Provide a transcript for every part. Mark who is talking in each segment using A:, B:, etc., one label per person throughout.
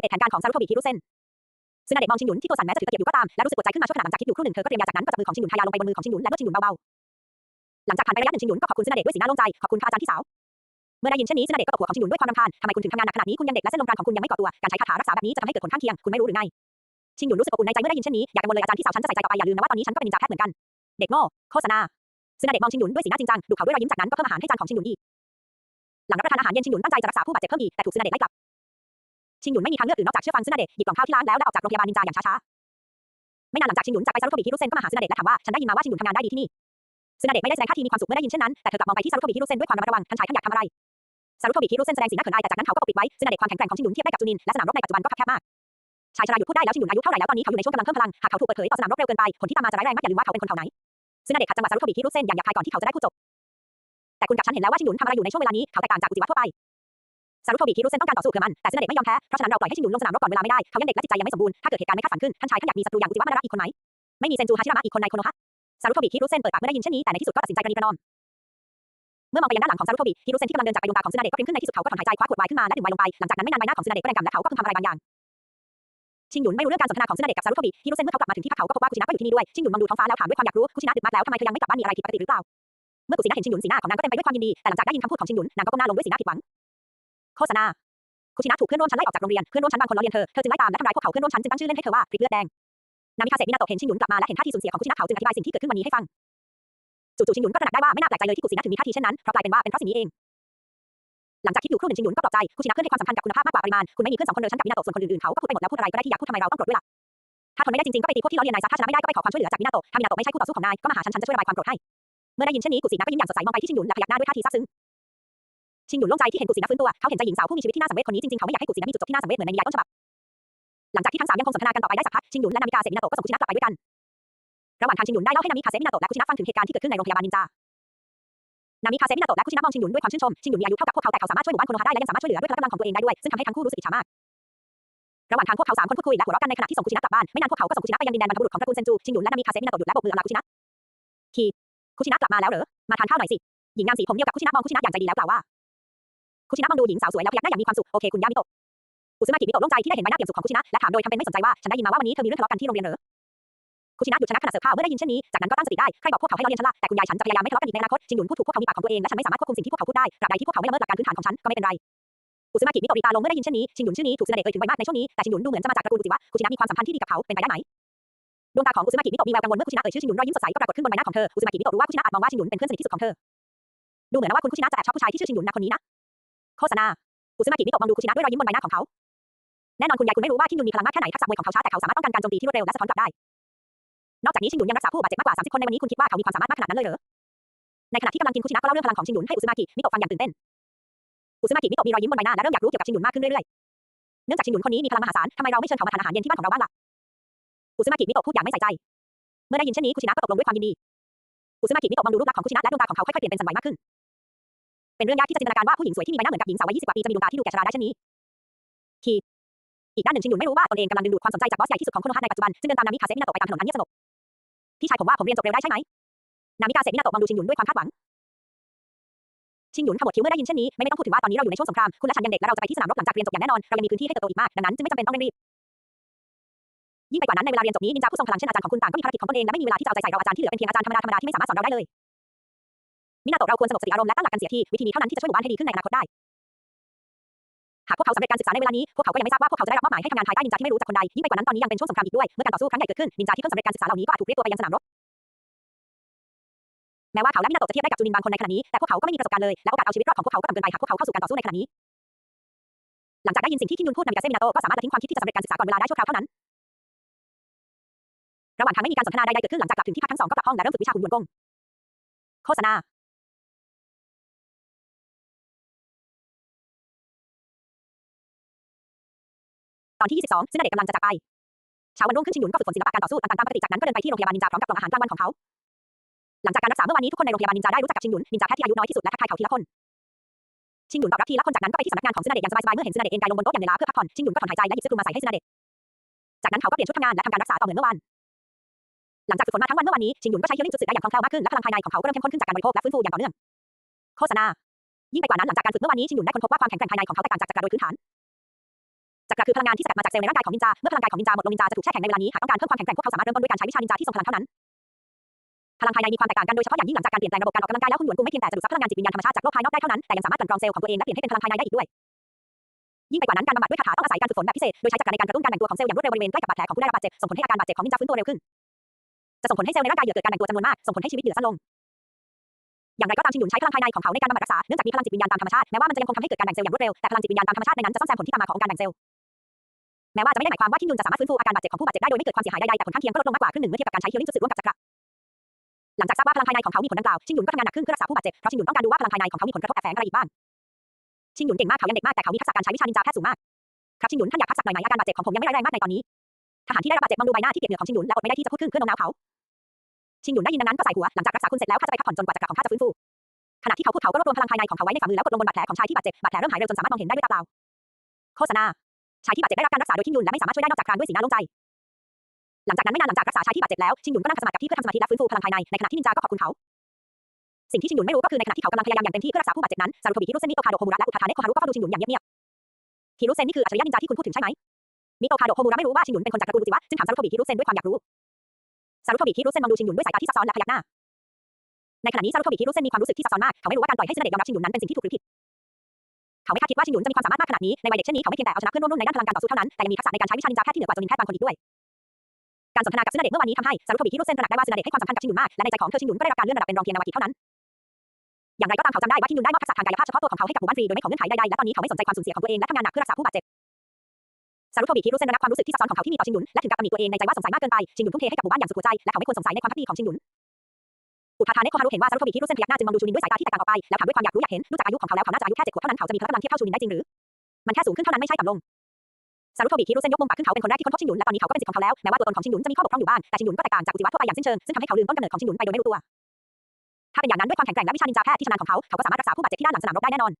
A: เด็ดแผนการของซารุโทบิฮิรุเซนซึนาเดะมองชิงหยุนที่ตัวสั่นแม้จะถือตะเกียบอยู่ก็ตามและรู้สึกปวดใจขึ้นมาชั่วขณะหลังจากคิดอยู่ครู่หนึ่งเธอก็เตรียมยาจากนั้นก็จับมือของชิงหยุนทายาลงไปบนมือของชิงหยุนและนวดชิงหยุนเบาๆหลังจากผ่านไประยะหนึ่งชิงหยุนก็ขอบคุณซึนาเดะด้วยสีหน้าโล่งใจขอบคุณค่ะอาจารย์ที่สาวเมื่อได้ยินเช่นนี้ซึนาเดะก็ตบหัวของชิงหยุนด้วยความรำคาญทำไมคุณถึงทำงานหนักขนาดนี้คุณยังเด็กและเส้นลมปราณของคุณยังไม่ก่อตัวการใช้คาถารักษาแบบนี้จะทำให้เกิดผลข้างเคียงคุณไม่รู้หรือไงชิงหยุนรู้สึกอบอุ่นในใจเมื่อได้ยินเช่นนี้อย่ากังวลเลยอาจารย์ที่สาวฉันจะใส่ใจต่อไปอย่าลืมนะว่าตอนนี้ฉันก็เป็นนินจาแพทย์เหมือนกันเด็กโง่โฆษณาซึนาเดะมองชิงหยุนด้วยสีหน้าจริงจังดูเขาด้วยรอยยิ้มจากนั้นก็เพิ่มอาหารให้จานของชิงหยุนอีกหลังรับประทานอาหารเย็นชิงหยุนตั้งใจจะรักษาผู้บาดเจ็บเพิ่มอีกแต่ถูกซึนาเดะไล่กลับ ชิงหยุนไม่มีทางเลือกอื่นนอกจากเชื่อฟังซึนาเดะหยิบกล่องข้าวที่ล้างแล้วและออกจากโรงพยาบาลนินจาอย่างช้าๆไม่นานหลังจากชิงหยุนจากไปซารุโทบิฮิรุเซนก็มาหาซึนาเดะและถามว่าฉันได้ยินมาว่าชิงหยุนทำงานได้ดีที่นี่ซึนาเดะไม่ได้แสดงท่าทีมีความสุขเมื่อได้ยินเช่นนั้นแต่เธอกลับมองไปที่ซารุโทบิฮิรุเซนด้วยความระมัดระวังท่านชายท่านอยากทำอะไรซารุโทบิฮิรุเซนแสดงสีหน้าเขินอายแต่จากนั้นเขาก็ปกปิดไว้ซึนาเดะความแข็งแกร่งของชิงหยุนเทียบได้กับจูนินและสนามรบในปัจจุบันก็คับแคบมากชายชราหยุดพูดได้แล้วชิงหยุนอายุเท่าไหร่แล้วตอนนี้เขาอยู่ในช่วงกำลังเพิ่มพลังหากเขาถูกเปิดเผยต่อสนามรบเร็วเกินไปผลที่ตามมาจะร้ายแรงมากอย่าลืมว่าเขาเป็นคนเผ่าไหนซึนาเดะขัดจังหวะซารุโทบิฮิรุเซนอย่างหยาบคายก่อนที่เขาจะได้พูดจบแต่คุณกับฉันเห็นแล้วว่าชิงหยุนทำอะไรอยู่ในช่วงเวลานี้เขาแตกต่างจากอุจิวะทั่วไป ซารุโทบิฮิรุเซนต้องการต่อสู้เพื่อมัน แต่ซึนาเดะไม่ยอมแพ้ เพราะฉะนั้นเราปล่อยให้ชิงหยุนลงสนามรบก่อนเวลาไม่ได้ เขายังเด็กและจิตใจยังไม่สมบูรณ์ ถ้าเกิดเหตุการณ์ไม่คาดฝันขึ้น ท่านชายท่านอยากมีศัตรูอย่างอุจิวะมาระอีกคนไหม ไม่มีเซนจูฮาชิรามะอีกคนในโคโนฮะซารุโทบิฮิรุเซนเปิดปากเมื่อได้ยินเช่นนี้ แต่ในที่สุดก็ตัดสินใจประนีประนอม เมื่อมองไปยังด้านหลังของซารุโทบิฮิรุเซนที่กำลังเดินจากไปดวงตาของซึนาเดะก็พริ้งขึ้นในที่สุดเขาก็ถอนหายใจคว้าขวดไวน์ขึ้นมาและดื่มไวน์ลงไป หลังจากนั้นไม่นานใบหน้าของซึนาเดะก็แดงกำและเขาก็พึมพำอะไรบางอย่างชิงหยุนไม่รู้เรื่องการสนทนาของซึนาเดะกับซารุโทบิฮิโรเซนเมื่อเขากลับมาถึงที่พักเขาก็พบว่าคุชินะก็อยู่ที่นี่ด้วย ชิงหยุนมองดูท้องฟ้าแล้วถามด้วยความอยากรู้ คุชินะดึกมากแล้วทำไมเธอยังไม่กลับบ้านมีอะไรผิดปกติหรือเปล่า เมื่อกุชินะเห็นชิงหยุนสีหน้าของนางก็เต็มไปด้วยความยินดี แต่หลังจากได้ยินคำพูดของชิงหยุนนางก็ก้มหน้าลงด้วยสีหน้าผิดหวัง โฆษณาคุชินะถูกเพื่อนร่วมชั้นไล่ออกจากโรงเรียน เพื่อนร่วมชั้นบางคนล้อเลียนเธอ เธอจึงไล่ตามและทำร้ายพวกเขาเพื่อนร่วมชั้นจึงตั้งชื่อเล่นให้เธอว่าพริกเลือดแดง นามิคาเซมินาโตะเห็นชิงหยุนกลับมาและเห็นท่าทีสูญเสียของคุชินะเขาจึงอธิบายสิ่งที่เกิดขึ้นวันนี้ให้ฟัง จู่ๆชิงหยุนก็ตระหนักได้ว่าไม่น่าแปลกใจเลยที่กุชินะถึงมีท่าทีเช่นนั้น เพราะกลายเป็นว่าเป็นเพราะสิ่งนี้เอง หลังจากคิดอยู่ครู่หนึ่งชิงหยุนก็ปลอบใจคุชินะเพื่อนให้ความสำคัญกับคุณภาพมากกว่าปริมาณ คุณไม่มีเพื่อนสองคนเลยฉันกับมินาโตะส่วนคนอื่นๆเขาก็พูดไปหมดแล้วพูดอะไรก็ได้ที่อยากพูดทำไมเราต้องโกรธด้วยล่ะ ถ้าทนไม่ได้จริงๆก็ไปตีพวกที่ล้อเลียนนายซะถ้าชนะไม่ได้ก็ไปขอความช่วยเหลือจากมินาโตะถ้ามินาโตะไม่ใช่คู่ต่อสู้ของนายก็มาหาฉันฉันจะช่วยระบายความโกรธให้เมื่อได้ยินเช่นนี้กุศินะก็ยิ้มอย่างสดใสมองไปที่ชิงหยุนและพยักหน้าด้วยท่าทีซาบซึ้ง ชิงหยุนโล่งใจที่เห็นกุศินะฟื้นตัว เขาเห็นใจหญิงสาวผู้มีชีวิตที่น่าสังเวชคนนี้จริงๆ เขาไม่อยากให้กุศินะมีจุดจบที่น่าสังเวชเหมือนในนิยายต้นฉบับ หลังจากที่ทั้งสามยังคงสนทนากันต่อไปได้สักพัก ชิงหยุนและนามิกาเซมินาโตะก็ส่งกุชินะกลับไปด้วยกัน ระหว่างทางชิงหยุนได้เล่าให้นามิคาเซมินาโตะและกุชินะฟังถึงเหตุการณ์ที่เกิดขึ้นในโรงพยาบาลนินจานามิคาเซมินาโตะและคุชินะมองชิงหยุนด้วยความชื่นชม ชิงหยุนมีอายุเท่ากับพวกเขาแต่เขาสามารถช่วยหมู่บ้านโคโนฮะได้และยังสามารถช่วยเหลือด้วยพละกำลังของตัวเองได้ด้วย ซึ่งทำให้ทั้งคู่รู้สึกอิจฉามาก ระหว่างทางพวกเขาสามคนพูดคุยและหัวเราะกันในขณะที่ส่งคุชินะกลับบ้าน ไม่นานพวกเขาก็ส่งคุชินะไปยังดินแดนบรรพบุรุษของตระกูลเซนจู ชิงหยุนและนามิคาเซมินาโตะหยุดและโบกมืออำลาคุชินะคีคุชินะกลับมาแล้วเหรอ มาทานข้าวหน่อยสิ หญิงงามสีผมเดียวกับคุชินะมองคุชินะอย่างใจดีแล้วกล่าวว่า คุชินะมองดูหญิงสาวสวยแล้วพยักหน้าอย่างมีความสุข โอเคคุณย่ามิโตะอุซึมากิมิโตะโล่งใจที่ได้เห็นใบหน้าเปี่ยมสุขของคุชินะ และถามโดยทำเป็นไม่สนใจว่า ฉันได้ยินมาว่าวันนี้เธอมีเรื่องทะเลาะกันที่โรงเรียนเหรอคุชินะหยุดชะงักขณะเสิร์ฟข้าวเมื่อได้ยินเช่นนี้ จากนั้นก็ตั้งสติได้ ใครบอกพวกเขาให้เราเรียนฉันละแต่คุณยายฉันจะพยายามไม่ทะเลาะกันอีกในอนาคตจิงหยุนพูดถูกพวกเขามีปากของตัวเองและฉันไม่สามารถควบคุมสิ่งที่พวกเขาพูดได้ตราบใดที่พวกเขาไม่ละเมิดหลักการพื้นฐานของฉันก็ไม่เป็นไรอุซึมากิมิโตะรีตาลงเมื่อได้ยินเช่นนี้ชิงหยุนชื่อนี้ถูกซึนาเดะเอ่ยถึงบ่อยมากในช่วงนี้แต่ชิงหยุนดูเหมือนจะมาจากตระกูลอุจิวะคุชินะมีความสัมพันธ์ที่ดีกับเขาเป็นไปได้ไหมดวงตาของอุซึมากิมิโตะมีแววกังวลเมื่อคุชินะเอ่ยชื่อชิงหยุนรอยยิ้มสดใสก็ปรากฏขึ้นบนใบหน้าของเธออุซึมากิมิโตะรู้ว่าคุชินะอาจมองว่าชิงหยุนเป็นเพื่อนสนิทที่สุดของเธอดูเหมือนว่าคุณคุชินะจะแอบชอบผู้ชายที่ชื่อชิงหยุนนะคนนี้นะ โฆษณาอุซึมากิมิโตะมองดูคุชินะด้วยรอยยิ้มบนใบหน้าของเขา แน่นอนคุณยายคุณไม่รู้ว่าชิงยุนมีพลังมากแค่ไหนทักษะมวยของเขาช้าแต่เขาสามารถป้องกันการโจมตีที่รวดเร็วและสะท้อนกลับได้ นอกจากนี้ชิงยุนยังรักษาผู้บาดเจ็บมากกว่า30คนในวันนี้คุณคิดว่าเขามีความสามารถมากขนาดนั้นเลยเหรอ ในขณะที่กำลังกินคุชินะก็เล่าเรื่องพลังของชิงยุนให้อุซึมากิมิโตะฟังอย่างตื่นเต้น อุซึมากิมิโตะมีรอยยิ้มบนใบหน้าและเริ่มอยากรู้เกี่ยวกับชิงยุนมากขึ้นเรื่อยๆ เนื่องจากชิงยุนคนนี้มีพลังมหาศาลทำไมเราไม่เชิญเขามาทานอาหารเย็นที่บ้านของเราบ้างล่ะ อุซึมากิมิโตะพูดอย่างไม่ใส่ใจ เมื่อได้ยินเช่นนี้คุชินะก็ตกลงด้วยความยินดีอุซึมากิมิโตะมองดูรูปลักษณ์ของคุชินะและดวงตาของเขาค่อยๆเปลี่ยนเป็นสันไหวมากขึ้น เป็นเรื่องยากที่จะจินตนาการว่าผู้หญิงสวยที่มีใบหน้าเหมือนกับหญิงสาววัย20กว่าปีจะมีดวงตาที่ดูแก่ชราได้เช่นนี้คีอีกด้านหนึ่งชิงหยุนไม่รู้ว่าตนเองกำลังดึงดูดความสนใจจากบอสใหญ่ที่สุดของโคโนฮะในปัจจุบันซึ่งเดินตามนามิคาเซมินาโตะไปตามถนนอันเงียบสงบพี่ชายผมว่าผมเรียนจบเร็วได้ใช่ไหมนามิกาเซมินาโตะมองดูชิงหยุนด้วยความคาดหวังชิงหยุนขมวดคิ้วเมื่อได้ยินเช่นนี้ไม่ต้องพูดถึงว่าตอนนี้เราอยู่ในช่วงสงครามคุณและฉันยังเด็กและเราจะไปที่สนามรบหลังจากเรียนจบอย่างแน่นอนเรายังมีพื้นที่ให้เติบโตอีกมากดังนั้นจึงไม่จำเป็นต้องเร่งรีบยิ่งไปกว่านั้นในเวลาเรียนจบนี้นินจาผู้ทรงพลังเช่นอาจารย์ของคุณต่างก็มีภารกิจของตนเองและไม่มีเวลาที่จะเอาใจใส่เราอาจารย์ที่เหลือเป็นเพียงอาจารย์ธรรมดาธรรมดาที่ไม่สามารถสอนเราได้เลย มินาโตะเราควรสงบสติอารมณ์และตั้งหลักกันเสียทีวิธีนี้เท่านั้นที่จะช่วยหมู่บ้านให้ดีขึ้นในอนาคตได้หากพวกเขาสำเร็จการศึกษาในเวลานี้ พวกเขาก็ยังไม่ทราบว่าพวกเขาจะได้รับมอบหมายให้ทำงานภายใต้นินจาที่ไม่รู้จักคนใด ยิ่งไปกว่านั้นตอนนี้ยังเป็นช่วงสงครามอีกด้วย เมื่อการต่อสู้ครั้งใหญ่เกิดขึ้น นินจาที่เพิ่งสำเร็จการศึกษาเหล่านี้ก็อาจถูกเรียกตัวไปยังสนามรบ แม้ว่าเขาและมินาโตะจะเทียบได้กับจูนินบางคนในขณะนี้ แต่พวกเขาก็ไม่มีประสบการณ์เลย และโอกาสเอาชีวิตรอดของพวกเขาก็ต่ำเกินไปหากพวกเขาเข้าสู่การต่อสู้ในขณะนี้ หลังจากได้ยินสิ่งที่คิมยุนพูดนามิกาเซมินาโตะก็สามารถละทิ้งความคิดที่จะสำเร็จการศึกษาก่อนเวลาได้ชั่วคราวเท่านั้น ระหว่างทางไม่มีการสนทนาใดๆเกิดขึ้นหลังจากกลับถึงที่พักทั้งสองก็กลับห้องและเริ่มฝึกวิชาหุ่นยนต์กงโฆษณา ตอนที่ 22 ซึ่งนเด็กกำลังจะจากไปเช้าวันรุ่งขึ้นชิงหยุนก็ฝึกฝนศิลปะการต่อสู้ต่างๆตามปกติจากนั้นก็เดินไปที่โรงพยาบาลนินจาพร้อมกับกล่องอาหารกลางวันของเขาหลังจากการรักษาเมื่อวานนี้ทุกคนในโรงพยาบาลนินจาได้รู้จักกับชิงหยุนนินจาแพทย์ที่อายุน้อยที่สุดและทักทายเขาทีละคนชิงหยุนตอบรับทีละคนจากนั้นก็ไปที่สำนักงานของซึนาเดะอย่างสบายๆเมื่อเห็นซึนาเดะเอนกายลงบนโต๊ะอย่างในล้าเพื่อพักผ่อนชิงหยุนก็ถอนหายใจและหยิบเสื้อคลุมมาใส่ให้ซึนาเดะจากนั้นเขาก็เปลี่ยนชุดทำงานและทำการรักษาต่อเหมือนเมื่อวานหลังจากฝึกฝนมาทั้งวันเมื่อวานนี้ชิงหยุนก็ใช้เฮลิ่งจุดสื่อได้อย่างคล่องแคล่วมากขึ้นและพลังภายในของเขาก็เริ่มเข้มข้นขึ้นจากการบริโภคและฟื้นฟูอย่างต่อเนื่องโฆษณายิ่งไปกว่านั้นหลังจากการฝึกเมื่อวานนี้ชิงหยุนได้ค้นพบว่าความแข็งแกร่งภายในของเขาแตกต่างจากจักรโดยพื้นฐาน จักรคือพลังงานที่สกัดมาจากเซลล์ในร่างกายของนินจา เมื่อพลังกายของนินจาหมดลงนินจาจะถูกแช่แข็งในเวลานี้ หากต้องการเพิ่มความแข็งแกร่งพวกเขาสามารถเริ่มต้นด้วยการใช้วิชานินจาที่ทรงพลังเท่านั้น พลังภายในมีความแตกต่างกันโดยเฉพาะอย่างยิ่งหลังจากการเปลี่ยนแปลงระบบการออกกำลังกายแล้วคุณหยวนกุงไม่เพียงแต่จะดูดซับพลังงานจิตวิญญาณธรรมชาติจากโลกภายนอกได้เท่านั้น แต่ยังสามารถกลั่นกรองเซลล์ของตัวเองและเปลี่ยนให้เป็นพลังภายในได้อีกด้วย ยิ่งไปกว่านั้นการบำบัดด้วยคาถาต้องอาศัยการฝึกฝนแบบพิเศษ โดยใช้จักรในการกระตุ้นการแบ่งตัวของเซลล์อย่างรวดเร็วบริเวณใกล้กับบาดแผลของผู้ได้รับบาดเจ็บ ส่งผลให้อาการบาดเจ็บของนินจาฟื้นตัวเร็วขึ้น จะส่งผลให้เซลล์ในร่างกายเหยื่อเกิดการแบ่งตัวจำนวนมาก ส่งผลให้ชีวิตเหยื่อสั้นลงอย่างไรก็ตามชินหยุนใช้พลังภายในของเขาในการบำบัดรักษา เนื่องจากมีพลังจิตวิญญาณตามธรรมชาติ แม้ว่ามันจะยังคงทำให้เกิดการแบ่งเซลล์อย่างรวดเร็ว แต่พลังจิตวิญญาณตามธรรมชาติในนั้นจะซ่อมแซมผลที่ตามมาของการแบ่งเซลล์ แม้ว่าจะไม่ได้หมายความว่าชินหยุนจะสามารถฟื้นฟูอาการบาดเจ็บของผู้บาดเจ็บได้โดยไม่เกิดความเสียหายใดๆแต่ผลข้างเคียงก็ลดลงมากกว่าครึ่งหนึ่งเมื่อเทียบกับการใช้เฮียลิ่งจุดสืบร่วมกับจักระหลังจากทราบว่าพลังภายในของเขามีผลดังกล่าวชินหยุนก็ทำงานหนักขึ้นเพื่อรักษาผู้บาดเจ็บเพราะชินหยุนต้องการดูว่าพลังภายในของเขามีผลกระทบแอบแฝงอะไรอีกบ้างชินหยุนเก่งมากเขายังเด็กมากแต่เขามีทักษะการใช้วิชานินจาแพทย์สูงมากครับชินหยุนท่านอยากพักสักหน่อยไหมอาการบาดเจ็บของผมยังไม่ร้ายแรงมากในตอนนี้ทหารที่ได้รับบาดเจ็บมองดูใบหน้าที่เปียกเหงื่อของชินหยุนและอดไม่ได้ที่จะพูดขึ้นเพื่อโน้มน้าวเขาชินหยุนได้ยินดังนั้นก็ใส่หัวหลังจากรักษาคุณเสร็จแล้วข้าจะไปพักผ่อนจนกว่าจักรของข้าจะฟื้นฟูขณะที่เขาพูดเขาก็รวบรวมพลังภายในของเขาไว้ในฝ่ามือแล้วกดลงบนบาดแผลของชายที่บาดเจ็บบาดแผลเริ่มหายเร็วจนสามารถมองเห็นได้ด้วยตาเปล่าโฆษณา ชายที่บาดเจ็บได้รับการรักษาโดยชินหยุนและไม่สามารถช่วยได้นอกจากครางด้วยสีหน้าโล่งใจ หลังจากนั้นไม่นานหลังจากรักษาชายที่บาดเจ็บแล้วชินหยุนก็นั่งสมาธิกับที่เพื่อทำสมาธิและฟื้นฟูพลังภายในในขณะที่นินจาก็ขอบคุณเขาสิ่งที่ชินหยุนไม่รู้ก็คือในขณะที่เขากำลังพยายามอย่างเต็มที่เพื่อรักษาผู้บาดเจ็บนั้นซารุโทบิฮิโรเซนมิโตคาโดโคมุระและอุทาทาเนะโคฮารุก็เฝ้าดูชินหยุนอย่างเงียบๆฮิโรเซนนี่คืออัจฉริยะนินจาที่คุณพูดถึงใช่ไหมมิโตคาโดโคมูระไม่รู้ว่าชินหยุนเป็นคนจากตระกูลอุจิวะจึงถามซารุโทบิฮิโรเซนด้วยความอยากรู้ซารุโทบิฮิโรเซนมองดูชินหยุนด้วยสายตาที่ซับซ้อนและพยักหน้าในขณะนี้ซารุโทบิฮิโรเซนมีความรู้สึกที่ซับซ้อนมากเขาไม่รู้ว่าการปล่อยให้ซินเดะยอมรับชินหยุนนั้นเป็นสิ่งที่ถูกหรือผิด เขาไม่คาดคิดว่าชินหยุนจะมีความสามารถมากขนาดนี้ ในวัยเด็กเช่นนี้เขาไม่เพียงแต่เอาชนะเพื่อนร่วมรุ่นในด้านพลังการต่อสู้เท่านั้น แต่ยังมีทักษะในการใช้วิชานินจาแพทย์ที่เหนือกว่าจนนินแพทย์บางคนอีกด้วย การสนทนากับซินาเดะเมื่อวานนี้ทำให้ซารุโทบิฮิรุเซนตระหนักได้ว่าซินาเดะให้ความสำคัญกับชินหยุนมาก และในใจของเธอชินหยุนก็ได้รับการเลื่อนระดับเป็นรองเพียงนาวากิเท่านั้นอย่างไรก็ตามเขาจำได้ว่าชินหยุนได้มอบทักษะทางกายภาพเฉพาะตัวของเขาให้กับหมู่บ้านฟรีโดยไม่ขอเงื่อนไขใดๆ และตอนนี้เขาไม่สนใจความสูญเสียของตัวเองและทำงานหนักเพื่อรักษาผู้บาดเจ็บ ซารุโทบิฮิรุเซนระงับความรู้สึกที่ซับซ้อนของเขาที่มีต่อชินหยุนและถึงกับตำหนิตัวเองในใจว่าสงสัยมากเกินไป ชินหยุนทุ่มเทให้กับหมู่บ้านอย่างสุดหัวใจ และเขาไม่ควรสงสัยในความพักดีของชินหยุน อุทาทาเนะโคฮารุเห็นว่าซารุโทบิฮิรุเซนพยักหน้าจึงมองดูชูนินด้วยสายตาที่แตกต่างออกไปแล้วถามด้วยความอยากรู้อยากเห็นดูจากอายุของเขาแล้วเขาน่าจะอายุแค่เจ็ดขวบเท่านั้นเขาจะมีพละกำลังเทียบเท่าชูนินได้จริงหรือมันแค่สูงขึ้นเท่านั้นไม่ใช่ต่ำลงซารุโทบิฮิรุเซนยกมุมปากขึ้นเขาเป็นคนแรกที่ค้นพบชินหยุนและตอนนี้เขาก็เป็นสิทธิ์ของเขาแล้วแม้ว่าตัวตนของชินหยุนจะมีข้อบกพร่องอยู่บ้างแต่ชินหยุนก็แตกต่างจากอุจิวะทั่วไปอย่างสิ้นเชิงซึ่งทำให้เขาลืมต้นกำเนิดของชินหยุนไปโดยไม่รู้ตัวถ้าเป็นอย่างนั้นด้วยความแข็งแกร่งและวิชานินจาแพทย์ที่ชำนาญของเขาเขาก็สามารถรักษาผู้บาดเจ็บที่ด้านหลังสนามรบได้แน่นอน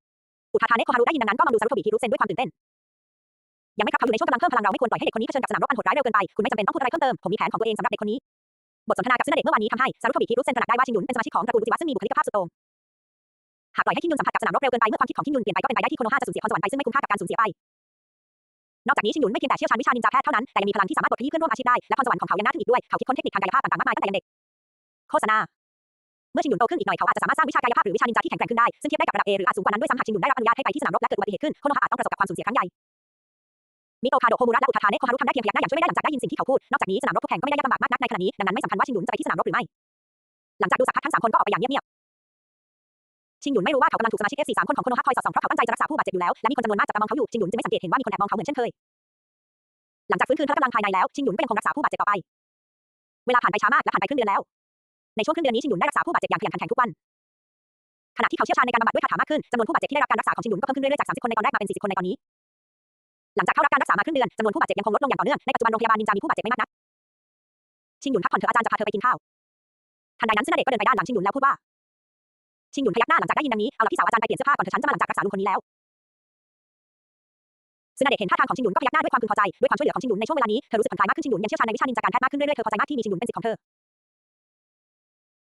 A: อุทาทาเนะโคฮารุได้ยินดังนั้นก็มองดูซารุโทบิฮิรุเซนด้วยความตื่นเต้นยังไม่ครับเขาอยู่ในช่วงกำลังเพิ่มพลังเราไม่ควรปล่อยให้เด็กคนนี้เผชิญกับสนามรบอันโหดร้ายเร็วเกินไปคุณไม่จำเป็นต้องพูดอะไรเพิ่มเติมผมมีแผนของตัวเองสำหรับเด็กคนนี้ บทสนทนากับซินาเดะเมื่อวานนี้ทำให้ซารุโทบิฮิรุเซนตระหนักได้ว่าชินยุนเป็นสมาชิกของตระกูลอุจิวะซึ่งมีบุคลิกภาพสุดโต่งหากปล่อยให้คินยุนสัมผัสกับสนามรบเร็วเกินไปเมื่อความคิดของคินยุนเปลี่ยนไปก็เป็นไปได้ที่โคโนฮาจะสูญเสียพรสวรรค์ไปซึ่งไม่คุ้มค่ากับการสูญเสียไป นอกจากนี้ชินยุนไม่เพียงแต่เชี่ยวชาญวิชานินจาแพทย์เท่านั้นแต่ยังมีพลังที่สามารถปลดขยี้เพื่อนร่วมอาชีพได้และพรสวรรค์ของเขายังน่าทึ่งอีกด้วยเขาคิดค้นเทคนิคทางกายภาพต่างๆมากมายตั้งแต่ยังเด็กโฆษณาเมื่อชินยุนโตขึ้นอีกหน่อยเขาอาจจะสามารถสร้างวิชากายภาพหรือวิชานินจาที่แข็งแกร่งขึ้นได้ซึ่งเทียบได้กับระดับ A หรืออาจสูงกว่านั้นด้วยซ้ำหากชินยุนได้รับอนุญาตให้ไปที่สนามรบและเกิดอุบัติเหตุขึ้นโคโนฮาอาจต้องประสบกับความสูญเสียครั้งใหญ่ มิโตคาโดโคมุระและอุทาทาเนะโคฮารุทำได้เพียงพยักหน้าอย่างช่วยไม่ได้หลังจากได้ยินสิ่งที่เขาพูด นอกจากนี้สนามรบทุกแห่งก็ไม่ได้ยากลำบากมากนักในขณะนี้ ดังนั้นไม่สำคัญว่าชินหยุนจะไปที่สนามรบหรือไม่ หลังจากดูสักพักทั้งสามคนก็ออกไปอย่างเงียบๆ ชินหยุนไม่รู้ว่าเขากำลังถูกสมาชิก F4 สามคนของโคโนฮะคอยสอดส่องเพราะเขาตั้งใจจะรักษาผู้บาดเจ็บอยู่แล้ว และมีคนจำนวนมากจับตามองเขาอยู่ ชินหยุนจึงไม่สังเกตเห็นว่ามีคนแอบมองเขาเหมือนเช่นเคย หลังจากฟื้นคืนพละกำลังภายในแล้ว ชินหยุนก็ยังคงรักษาผู้บาดเจ็บต่อไป เวลาผ่านไปช้ามากและผ่านไปครึ่งเดือนแล้ว ในช่วงครึ่งเดือนนี้ชินหยุนได้รักษาผู้บาดเจ็บอย่างขยันขันแข็งทุกวันขณะที่เขาเชี่ยวชาญในการบำบัดด้วยคาถามากขึ้นจำนวนผู้บาดเจ็บที่ได้รับการรักษาของชินหยุนก็เพิ่มขึ้นเรื่อยๆจาก 30 คนในตอนแรกมาเป็น 40 คนในตอนนี้ หลังจากเข้ารับการรักษามาครึ่งเดือนจำนวนผู้บาดเจ็บยังคงลดลงอย่างต่อเนื่อง ในปัจจุบันโรงพยาบาลนินจามีผู้บาดเจ็บไม่มากนัก ชินหยุนพักผ่อนเถอะอาจารย์จะพาเธอไปกินข้าว ทันใดนั้นซินาเดะก็เดินไปด้านหลังชินหยุนแล้วพูดว่า ชินหยุนพยักหน้าหลังจากได้ยินดังนี้เอาล่ะพี่สาวอาจารย์ไปเปลี่ยนเสื้อผ้าก่อนเถอะฉันจะมาหลังจากรักษาลุงคนนี้แล้วซินาเดะเห็นท่าทางของชินหยุนก็พยักหน้าด้วยความพึงพอใจด้วยความช่วยเหลือของชินหยุนในช่วงเวลานี้เธอรู้สึกผ่อนคลายมากขึ้นชินหยุนยังเชี่ยวชาญในวิชานินจาการแพทย์มากขึ้นเรื่อยๆเธอพอใจมากที่มีชินหยุนเป็นศิษย์ของเธอ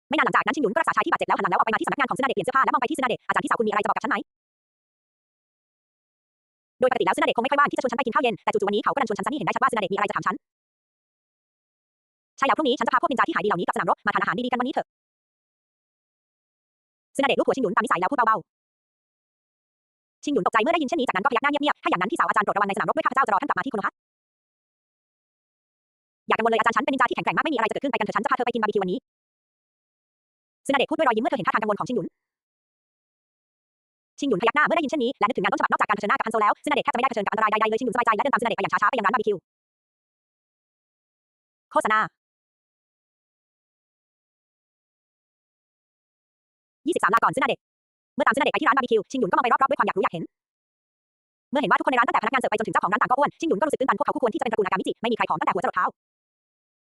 A: ไม่นานหลังจากนั้นชินหยุนก็รักษาชายที่บาดเจ็บแล้วหันหลังแล้วออกไปมาที่สำนักงานของซินาเดะเปลี่ยนเสื้อผ้าและมองไปที่ซินาเดะอาจารย์พี่สาวคุณมีอะไรจะบอกกับฉันไหม โดยปกติแล้วซินาเดะคงไม่ค่อยว่างที่จะชวนฉันไปกินข้าวเย็น แต่จู่ๆวันนี้เขาก็ดันชวนฉันซ้ำนี่เห็นได้ชัดว่าซินาเดะมีอะไรจะถามฉัน ใช่แล้วพรุ่งนี้ฉันจะพาพวกนินจาที่หายดีเหล่านี้กับสนามรบมาทานอาหารดีๆกันวันนี้เถอะซินาเดะลูกหัวชินหยุนตามนิสัยแล้วพูดเบาๆ ชินหยุนตกใจเมื่อได้ยินเช่นนี้จากนั้นก็พยักหน้าเงียบๆ ถ้าอย่างนั้นพี่สาวอาจารย์โปรดระวังในสนามรบด้วยข้าพเจ้าจะรอท่านกลับมาที่โคโนฮะอย่ากังวลเลยอาจารย์ฉันเป็นนินจาที่แข็งแกร่งมากไม่มีอะไรจะเกิดขึ้นไปกันเถอะฉันจะพาเธอไปกินบาร์บีคิววันนี้ซินาเดะพูดด้วยรอยยิ้มเมื่อเธอเห็นท่าทางกังวลของชินหยุน ชินหยุนพยักหน้าเมื่อได้ยินเช่นนี้และนึกถึงงานต้นฉบับนอกจากการเผชิญหน้ากับฮันโซแล้วซินาเดะแทบจะไม่ได้เผชิญกับอันตรายใดๆเลยชินหยุนสบายใจและเดินตามซินาเดะไปอย่างช้าๆไปยังร้านบาร์บีคิวโฆษณา23ลาก่อนซินาเดะเมื่อตามซินาเดะไปที่ร้านบาร์บีคิวชินหยุนก็มองไปรอบๆด้วยความอยากรู้อยากเห็นเมื่อเห็นว่าทุกคนในร้านตั้งแต่พนักงานเสิร์ฟไปจนถึงเจ้าของร้านต่างก็อ้วนชินหยุนก็รู้สึกตื้นตันพวกเขาคู่ควรที่จะเป็นตระกูลอากามิจิไม่มีใครผอมตั้งแต่หัวจรดเท้า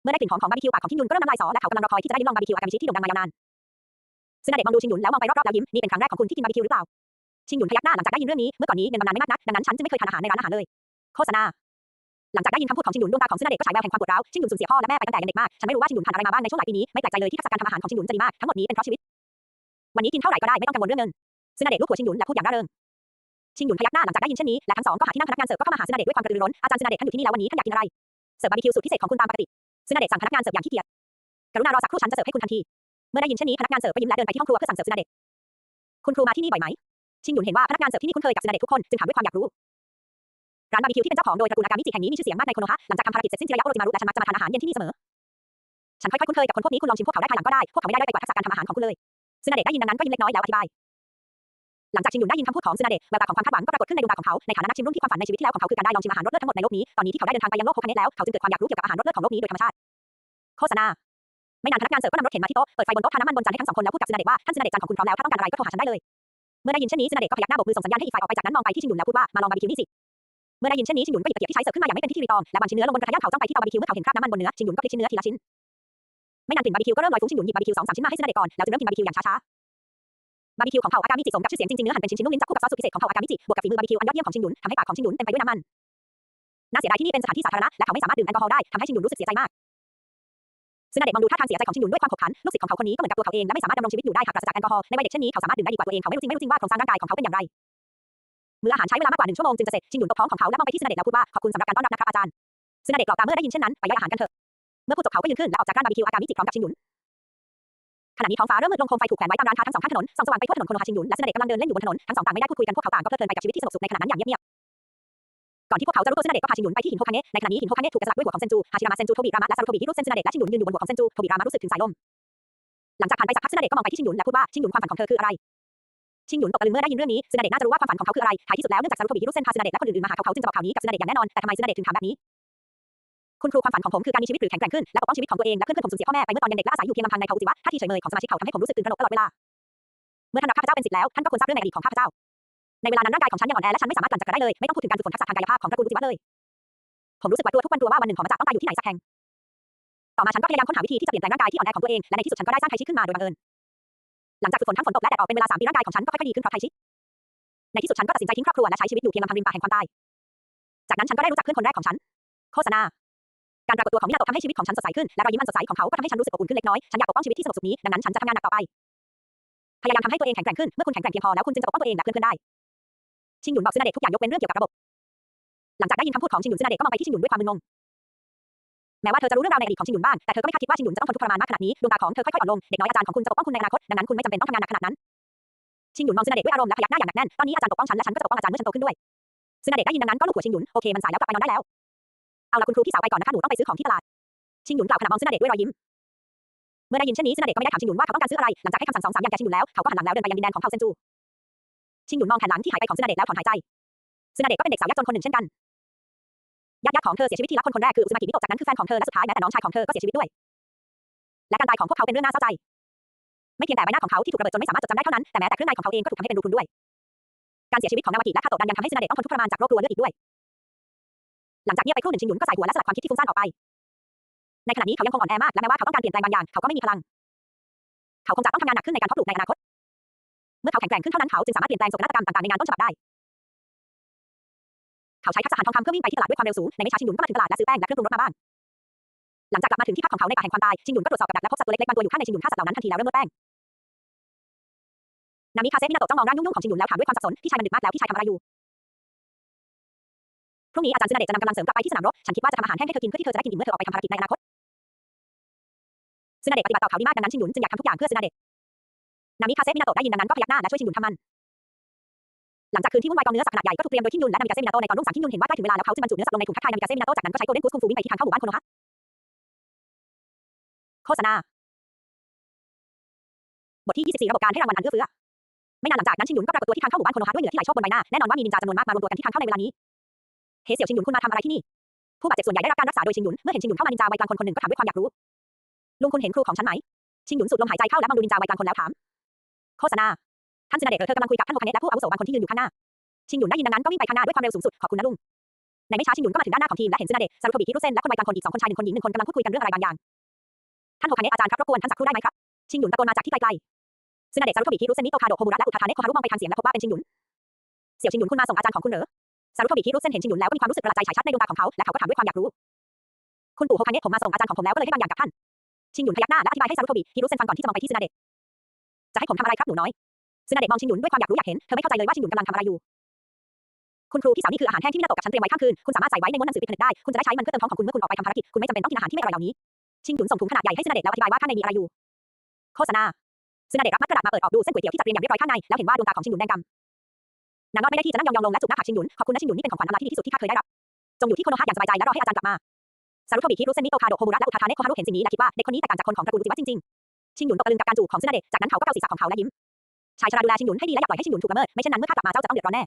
A: เมื่อได้กลิ่นหอมของบาร์บีคิวปากของชินหยุนก็เริ่มน้ำลายสอและเขากำลังรอคอยที่จะได้ลิ้มลองบาร์บีคิวอากามิจิที่โด่งดังมายาวนานซินาเดะมองดูชินหยุนแล้วมองไปรอบๆแล้วยิ้มนี่เป็นครั้งแรกของคุณที่กินบาร์บีคิวหรือเปล่า ชินหยุนพยักหน้าหลังจากได้ยินเรื่องนี้ เมื่อก่อนนี้เป็นตำนานไม่มากนัก ดังนั้นฉันจึงไม่เคยทานอาหารในร้านอาหารเลย โฆษณา หลังจากได้ยินคำพูดของชินหยุนดวงตาของซินาเดะก็ฉายแววแห่งความปวดร้าว ชินหยุนสูญเสียพ่อและแม่ไปตั้งแต่ยังเด็กมาก ฉันไม่รู้ว่าชินหยุนผ่านอะไรมาบ้างในช่วงหลายปีนี้ ไม่แปลกใจเลยที่ทักษะการทำอาหารของชินหยุนจะดีมาก ทั้งหมดนี้เป็นเพราะชีวิต วันนี้กินเท่าไหร่ก็ได้ไม่ต้องกังวลเรื่องเงินซินาเดะลูกหัวชินหยุนและพูดอย่างร่าเริงชิงหยุนพยักหน้าหลังจากได้ยินเช่นนี้และทั้งสองก็หาที่นั่งพนักงานเสิร์ฟก็เข้ามาหาซึนาเดะด้วยความกระตือรือร้นอาจารย์ซึนาเดะท่านอยู่ที่นี่แล้ววันนี้ท่านอยากกินอะไรเสิร์ฟบาร์บีคิวสูตรพิเศษของคุณตามปกติซึนาเดะสั่งพนักงานเสิร์ฟอย่างขี้เกียจกรุณารอสักครู่ฉันจะเสิร์ฟให้คุณทันที เมื่อได้ยินเช่นนี้พนักงานเสิร์ฟก็ยิ้มและเดินไปที่ห้องครัวเพื่อสั่งเสิร์ฟซึนาเดะคุณครูมาที่นี่บ่อยไหม ชิงหยุนเห็นว่าพนักงานเสิร์ฟที่นี่คุ้นเคยกับซึนาเดะทุกคนจึงถามด้วยความอยากรู้ร้านบาร์บีคิวที่เป็นเจ้าของโดยตระกูลอากามิจิแห่งนี้มีชื่อเสียงมากในโคโนฮะหลังจากทำภารกิจเสร็จสิ้นจิระยะโอโรจิมารุและฉันมักจะมาทานอาหารเย็นที่นี่เสมอฉันค่อยๆคุ้นเคยกับคนพวกนี้คุณลองชิมพวกเขาได้ภายหลังก็ได้พวกเขาไม่ได้ด้อยไปกว่าทักษะการทำอาหารของคุณเลยซึนาเดะได้ยินดังนั้นก็ยิ้มเล็กน้อยแล้วอธิบายหลังจากชิงหยุนได้ยินคำพูดของซึนาเดะแววตาของความคาดหวังก็ปรากฏขึ้นในดวงตาของเขาในฐานะนักชิมรุ่นที่ความฝันในชีวิตที่แล้วของเขาคือการได้ลองชิมอาหารรสเลิศทั้งหมดในโลกนี้ตอนนี้ที่เขาได้เดินทางไปยังโลกโคคาเนตแล้วเขาจึงเกิดความอยากรู้เกี่ยวกับอาหารรสเลิศของโลกนี้โดยธรรมชาติโฆษณาไม่นานพนักงานเสิร์ฟก็นำรถเข็นมาที่โต๊ะเปิดไฟบนโต๊ะทาน้ำมันบนจานให้ทั้งสองคนแล้วพูดกับซึนาเดะว่าท่านซึนาเดะจานของคุณพร้อมแล้วถ้าต้องการอะไรก็โทรหาฉันได้เลย เมื่อได้ยินเช่นนี้ซึนาเดะก็พยักหน้าโบกมือส่งสัญญาณให้อีกฝ่ายออกไปจากนั้นมองไปที่ชิงหยุนแล้วพูดว่ามาลองบาร์บีคิวนี่สิเมื่อได้ยินเช่นนี้ชิงหยุนก็หยิบตะเกียบที่ใช้เสิร์ฟขึ้นมาอย่างไม่เป็นพิธีรีตองและวางชิ้นเนื้อลงบนกระทะย่างเผาจ้องไปที่เตาบาร์บีคิวเมื่อเขาเห็นคราบน้ำมันบนเนื้อชิงหยุนก็พลิกชิ้นเนื้อทีละชิ้นไม่นานกลิ่นบาร์บีคิวก็เริ่มลอยฟุ้งชิงหยุนหยิบบาร์บีคิวสองสามชิ้นมาให้ซึนาเดะก่อนแล้วจึงเริ่มกินบาร์บีคิวอย่างช้าๆบาร์บีคิวของเผ่าอากามิจิสมกับชื่อเสียงจริงๆเนื้อหั่นเป็นชิ้นๆนุ่มลิ้นจับคู่กับซอสสูตรพิเศษของเผ่าอากามิจิบวกกับฝีมือบาร์บีคิวอันยอดเยี่ยมของชิงหยุนทำให้ปากของชิงหยุนเต็มไปด้วยน้ำมันน่าเสียดายที่นี่เป็นสถานที่สาธารณะและเขาไม่สามารถดื่มแอลกอฮอล์ได้ทำให้ชิงหยุนรู้สึกเสียใจมาก ซึนาเดะมองดูท่าทางเสียใจของชิงหยุนด้วยความขบขัน ลูกศิษย์ของเขาคนนี้ก็เหมือนกับตัวเขาเองและไม่สามารถดำรงชีวิตอยู่ได้หากปราศจากแอลกอฮอล์ในวัยเด็กเช่นนี้เขาสามารถดื่มได้ดีกว่าตัวเองเขาไม่รู้จริงไม่รู้จริงว่าโครงสร้างร่างกายของเขาเป็นอย่างไรมื้ออาหารใช้เวลามากกว่าหนึ่งชั่วโมงจึงจะเสร็จชิงหยุนตกท้องของเขาและมองไปที่ซึนาเดะแล้วพูดว่าขอบคุณสำหรับการต้อนรับนะครับอาจารย์ซึนาเดะกล่าวตาเมื่อได้ยินเช่นนั้นไปย่อยอาหารกันเถอะเมื่อพูดจบเขาก็ยืนขึ้นและออกจากร้านบาร์บีคิวอากามิจิพร้อมกับชิงหยุนขณะนี้ท้องฟ้าเริ่มมืดลงโคมไฟถูกแขวนไว้ตามร้านค้าทั้งสองข้างถนนส่องสว่างไปทั่วถนนโคโนฮาชิงหยุนและซึนาเดะกำลังเดินเล่นอยู่บนถนนทั้งสองต่างไม่ได้พูดคุยกันพวกเขาต่างก็เพลิดเพลินไปกับชีวิตที่สงบสุขในขณะนั้นอย่างเงียบ ก่อนที่พวกเขาจะรู้ตัวเซึนาเดะก็พาชิงหยุนไปที่หินโฮคาเนะในขณะนี้หินโฮคาเนะถูกแกะสลักด้วยหัวของเซนจูฮาชิรามะเซนจูโทบิรามะและซารุโทบิที่รูปเส้นซึนาเดะและชิงหยุนยืนอยู่บนหัวของเซนจูโทบิรามะรู้สึกถึงสายลมหลังจากผ่านไปสักพักเซึนาเดะก็มองไปที่ชิงหยุนและพูดว่าชิงหยุนความฝันของเธอคืออะไรชิงหยุนตกตะลึงเมื่อได้ยินเรื่องนี้ซึนาเดะน่าจะรู้ว่าความฝันของเขาคืออะไรท้ายที่สุดแล้วเนื่องจากซารุโทบิที่รูปเส้นพาซึนาเดะและคนอื่นๆมาหาเขาเขาจึงจะบอกข่าวนี้กับซึนาเดะอย่างแน่นอนแต่ทำไมซึนาเดะถึงถามแบบนี้ คุณครูความฝันของผมคือการมีชีวิตหรือแข็งแกร่งขึ้นและปกป้องชีวิตของตัวเองและเพื่อนๆผมสูญเสียพ่อแม่ไปเมื่อตอนยังเด็กและอาศัยอยู่เพียงลำพังในเขาอุจิวะท่าทีเฉยเมยของสมาชิกเขาทำให้ผมรู้สึกตื่นตระหนกตลอดเวลาเมื่อท่านรับข้าพเจ้าเป็นศิษย์แล้วท่านก็ควรทราบเรื่องในอดีตของข้าพเจ้า ในเวลานั้นร่างกายของฉันยังอ่อนแอและฉันไม่สามารถกลั่นจักรได้เลย ไม่ต้องพูดถึงการฝึกฝนทักษะทางกายภาพของตระกูลอุจิวะเลย ผมรู้สึกหวาดกลัวทุกวันตัวว่าวันหนึ่งผมจะต้องตายอยู่ที่ไหนสักแห่ง ต่อมาฉันก็พยายามค้นหาวิธีที่จะเปลี่ยนแปลงร่างกายที่อ่อนแอของตัวเอง และในที่สุดฉันก็ได้สร้างไทชิขึ้นมาโดยบังเอิญ หลังจากฝึกฝนทั้งฝนตกและแดดออกเป็นเวลาสามปีร่างกายของฉันก็ค่อยๆดีขึ้นเพราะไทชิ ในที่สุดฉันก็ตัดสินใจทิ้งครอบครัวและใช้ชีวิตอยู่เพียงลำพังริมป่าแห่งความตาย จากนั้นฉันก็ได้รู้จักเพื่อนคนแรกของฉัน โฆษณา การปรากฏตัวของมินาโตะทำให้ชีวิตของฉันสดใสขึ้น และรอยยิ้มอันสดใสของเขาก็ทำให้ฉันรู้สึกอบอุ่นขึ้นเล็กน้อย ฉันอยากปกป้องชีวิตที่สงบสุขนี้ ดังนั้นฉันจะทำงานหนักต่อไป พยายามทำให้ตัวเองแข็งแกร่งขึ้น เมื่อคุณแข็งแกร่งเพียงพอแล้วคุณจึงจะปกป้องตัวเองและเพื่อนๆได้ ชิงหยุนบอกซึนาเดะทุกอย่างยกเว้นเรื่องเกี่ยวกับระบบ หลังจากได้ยินคำพูดของชิงหยุนซึนาเดะก็มองไปที่ชิงหยุนด้วยความมึนงง แม้ว่าเธอจะรู้เรื่องราวในอดีตของชิงหยุนบ้าง แต่เธอก็ไม่คาดคิดว่าชิงหยุนจะต้องทนทุกข์ทรมานมากขนาดนี้ ดวงตาของเธอค่อยๆอ่อนลง เด็กน้อยอาจารย์ของคุณจะปกป้องคุณในอนาคต ดังนั้นคุณไม่จำเป็นต้องทำงานหนักขนาดนั้น ชิงหยุนมองซึนาเดะด้วยอารมณ์และพยักหน้าอย่างหนักแน่น ตอนนี้อาจารย์ปกป้องฉันและฉันก็จะปกป้องอาจารย์เมื่อฉันโตขึ้นด้วยซึนาเดะได้ยินดังนั้นก็ลูบหัวชิงหยุน โอเคมันสายแล้วกลับไปนอนได้แล้ว เอาละคุณครูพี่สาวไปก่อนนะคะหนูต้องไปซื้อของที่ตลาด ชิงหยุนกล่าวขณะมองซึนาเดะด้วยรอยยิ้มเมื่อได้ยินเช่นนี้ซึนาเดะก็ไม่ได้ถามชิงหยุนว่าเขาต้องการซื้ออะไร หลังจากให้คำสั่งสองสามอย่างแก่ชิงหยุนแล้ว เขาก็หันหลังแล้วเดินไปยังดินแดนของเผ่าเซนจู ชิงหยุนมองแผ่นหลังที่หายไปของซึนาเดะแล้วถอนหายใจซึนาเดะก็เป็นเด็กสาวยากจนคนหนึ่งเช่นกันญาติของเธอเสียชีวิตทีละคนคนแรกคืออุซึมากิมิโตะจากนั้นคือแฟนของเธอและสุดท้ายแม้แต่น้องชายของเธอก็เสียชีวิตด้วย และการตายของพวกเขาเป็นเรื่องน่าเศร้าใจ ไม่เพียงแต่ใบหน้าของเขาที่ถูกระเบิดจนไม่สามารถจดจำได้เท่านั้นแต่แม้แต่เครื่องในของเขาเองก็ถูกทำให้เป็นรูพรุนด้วย การเสียชีวิตของนาวากิและคาโตะดันยังทำให้ซึนาเดะต้องทนทุกข์ทรมานจากโรคกลัวเลือดอีกด้วย หลังจากเงียบไปครู่หนึ่งชิงหยุนก็ใส่หัวและสลัดความคิดที่ฟุ้งซ่านออกไป ในขณะนี้เขายังคงอ่อนแอมากและแม้ว่าเขาต้องการเปลี่ยนแปลงบางอย่างเขาก็ไม่มีพลัง เขาคงจะต้องทำงานหนักขึ้นในการเพาะปลูกในอนาคต เมื่อเขาแข็งแกร่งขึ้นเท่านั้นเขาจึงสามารถเปลี่ยนแปลงโศกนาฏกรรมต่างๆในงานต้นฉบับได้ เขาใช้ทักษะหาทองคำเพื่อวิ่งไปที่ตลาดด้วยความเร็วสูง ในไม่ช้าชิงหยุนก็มาถึงตลาดและซื้อแป้งและเครื่องปรุงรสมาบ้างหลังจากกลับมาถึงที่พักของเขาในป่าแห่งความตาย ชิงหยุนก็ตรวจสอบกับดักและพบสัตว์ตัวเล็กๆบางตัวอยู่ข้างในชิงหยุนฆ่าสัตว์เหล่านั้นทันทีแล้วเริ่มนวดแป้งนามิคาเซมินาโตะจ้องมองร่างยุ่งๆของชิงหยุนแล้วถามด้วยความสับสนพี่ชายมันดึกมากแล้วพี่ชายทำอะไรอยู่พรุ่งนี้อาจารย์ซึนาเดะจะนำกำลังเสริมกลับไปที่สนามรบฉันคิดว่าจะทำอาหารแห้งให้เธอกินเพื่อที่เธอจะได้กินอิ่มเมื่อเธอออกไปทำภารกิจในอนาคตซึนาเดะปฏิบัติต่อเขาดีมากดังนั้นชิงหยุนจึงอยากทำทุกอย่างเพื่อซึนาเดะ นามิคาเซมินาโตะได้ยินดังนั้นก็พยักหน้าและช่วยชิงยุนทำมันหลังจากคืนที่วุ่นวายกองเนื้อสัตว์ขนาดใหญ่ก็ถูกเตรียมโดยคิมยุนและนามิกาเซมินาโตะในตอนรุ่งสางคิมยุนเห็นว่าใกล้ถึงเวลาแล้วเขาจึงบรรจุเนื้อสัตว์ลงในถุงทักทายนามิกาเซมินาโตะจากนั้นก็ใช้โกลเด้นกูสคุงฟูวิ่งไปที่ทางเข้าหมู่บ้านโคโนฮะโฆษณาบทที่ 24 ระบบการให้รางวัลอันเอื้อเฟื้อไม่นานหลังจากนั้นชิงหยุนก็ปรากฏตัวที่ทางเข้าหมู่บ้านโคโนฮะด้วยเหงื่อที่ไหลโชกบนใบหน้าแน่นอนว่ามีนินจาจำนวนมากมารวมตัวกันที่ทางเข้าในเวลานี้เฮเสี่ยวชิงหยุนคุณมาทำอะไรที่นี่ผู้บาดเจ็บส่วนใหญ่ได้รับการรักษาโดยชิงหยุนเมื่อเห็นชิงหยุนเข้ามานินจาวัยกลางคนคนหนึ่งก็ถามด้วยความอยากรู้ลุงคุณเห็นครูของฉันไหมชิงหยุนสูดลมหายใจเข้าและมองดูนินจาวัยกลางคนแล้วถาม ฆษณา ท่านซินาเดะเธอกำลังคุยกับท่านโฮคาเนะและผู้อาวุโสบางคนที่ยืนอยู่ข้างหน้า ชิงหยุนได้ยินดังนั้นก็วิ่งไปข้างหน้าด้วยความเร็วสูงสุด ขอบคุณนะลุง ในไม่ช้าชิงหยุนก็มาถึงด้านหน้าของทีมและเห็นซึนาเดะซารุโทบิฮิรุเซนและคนวัยกลางคนอีกสองคนชายหนึ่งคนหญิงหนึ่งคนกำลังพูดคุยกันเรื่องอะไรบางอย่าง ท่านโฮคาเนะอาจารย์ครับรบกวนท่านสักครู่ได้ไหมครับ ชิงหยุนตะโกนมาจากที่ไกลๆซึนาเดะซารุโทบิฮิรุเซนนิโตคาโดโฮมุระและอุทาทาเนะโคฮารุมองไปทางเสียงและพบว่าเป็นชิงหยุนเสี่ยวชิงหยุนคุณมาส่งอาจารย์ของคุณเหรอซารุโทบิฮิรุเซนเห็นชิงหยุนแล้วก็มีความรู้สึกประหลาดใจฉายชัดในดวงตาของเขาและเขาก็ถามด้วยความอยากรู้ คุณปู่โฮคาเนะผมมาส่งอาจารย์ของผมแล้วก็เลยให้บางอย่างกับท่านชิงหยุนพยักหน้าและอธิบายให้ซารุโทบิฮิรุเซนฟังก่อนที่จะมองไปที่ซึนาเดะ จะให้ผมทำอะไรครับหนูน้อยซึนาเดะมองชิงหยุนด้วยความอยากรู้อยากเห็น เธอไม่เข้าใจเลยว่าชิงหยุนกำลังทำอะไรอยู่ คุณครูพี่สาวนี่คืออาหารแห้งที่มินาโตะกับฉันเตรียมไว้ข้ามคืน คุณสามารถใส่ไว้ในม้วนหนังสือปิดผนึกได้ คุณจะได้ใช้มันเพื่อเติมท้องของคุณเมื่อคุณออกไปทำภารกิจ คุณไม่จำเป็นต้องกินอาหารที่ไม่อร่อยเหล่านี้ ชิงหยุนส่งถุงขนาดใหญ่ให้ซึนาเดะแล้วอธิบายว่าข้างในมีอะไรอยู่ โฆษณาซึนาเดะรับมัดกระดาษมาเปิดออกดูเส้นก๋วยเตี๋ยวที่จัดเรียงอย่างเรียบร้อยข้างในแล้วเห็นว่าดวงตาของชิงหยุนแดงกำนางรอดไม่ได้ที่จะนั่งยองๆลงและจูบหน้าผากชิงหยุนขอบคุณนะชิงหยุนนี่เป็นของขวัญอำลาที่ดีที่สุดที่ข้าเคยได้รับจงอยู่ที่โคโนฮะอย่างสบายใจและรอให้อาจารย์กลับมาซารุโทบิคิรุเซนมิโตคาโดโฮมุระและอุทาทาเนะโคฮารุเห็นสิ่งนี้และคิดว่าเด็กคนนี้แตกต่างจากคนของตระกูลอุจิวะจริงๆ ชิงหยุนตกตะลึงกับการจูบของซึนาเดะจากนั้นเขาก็เกาศีรษะของเขาและยิ้มชายชราดูแลชิงหยุนให้ดีและอย่าปล่อยให้ชิงหยุนถูกละเมิดไม่เช่นนั้นเมื่อข้ากลับมาเจ้าจะต้องเดือดร้อนแน่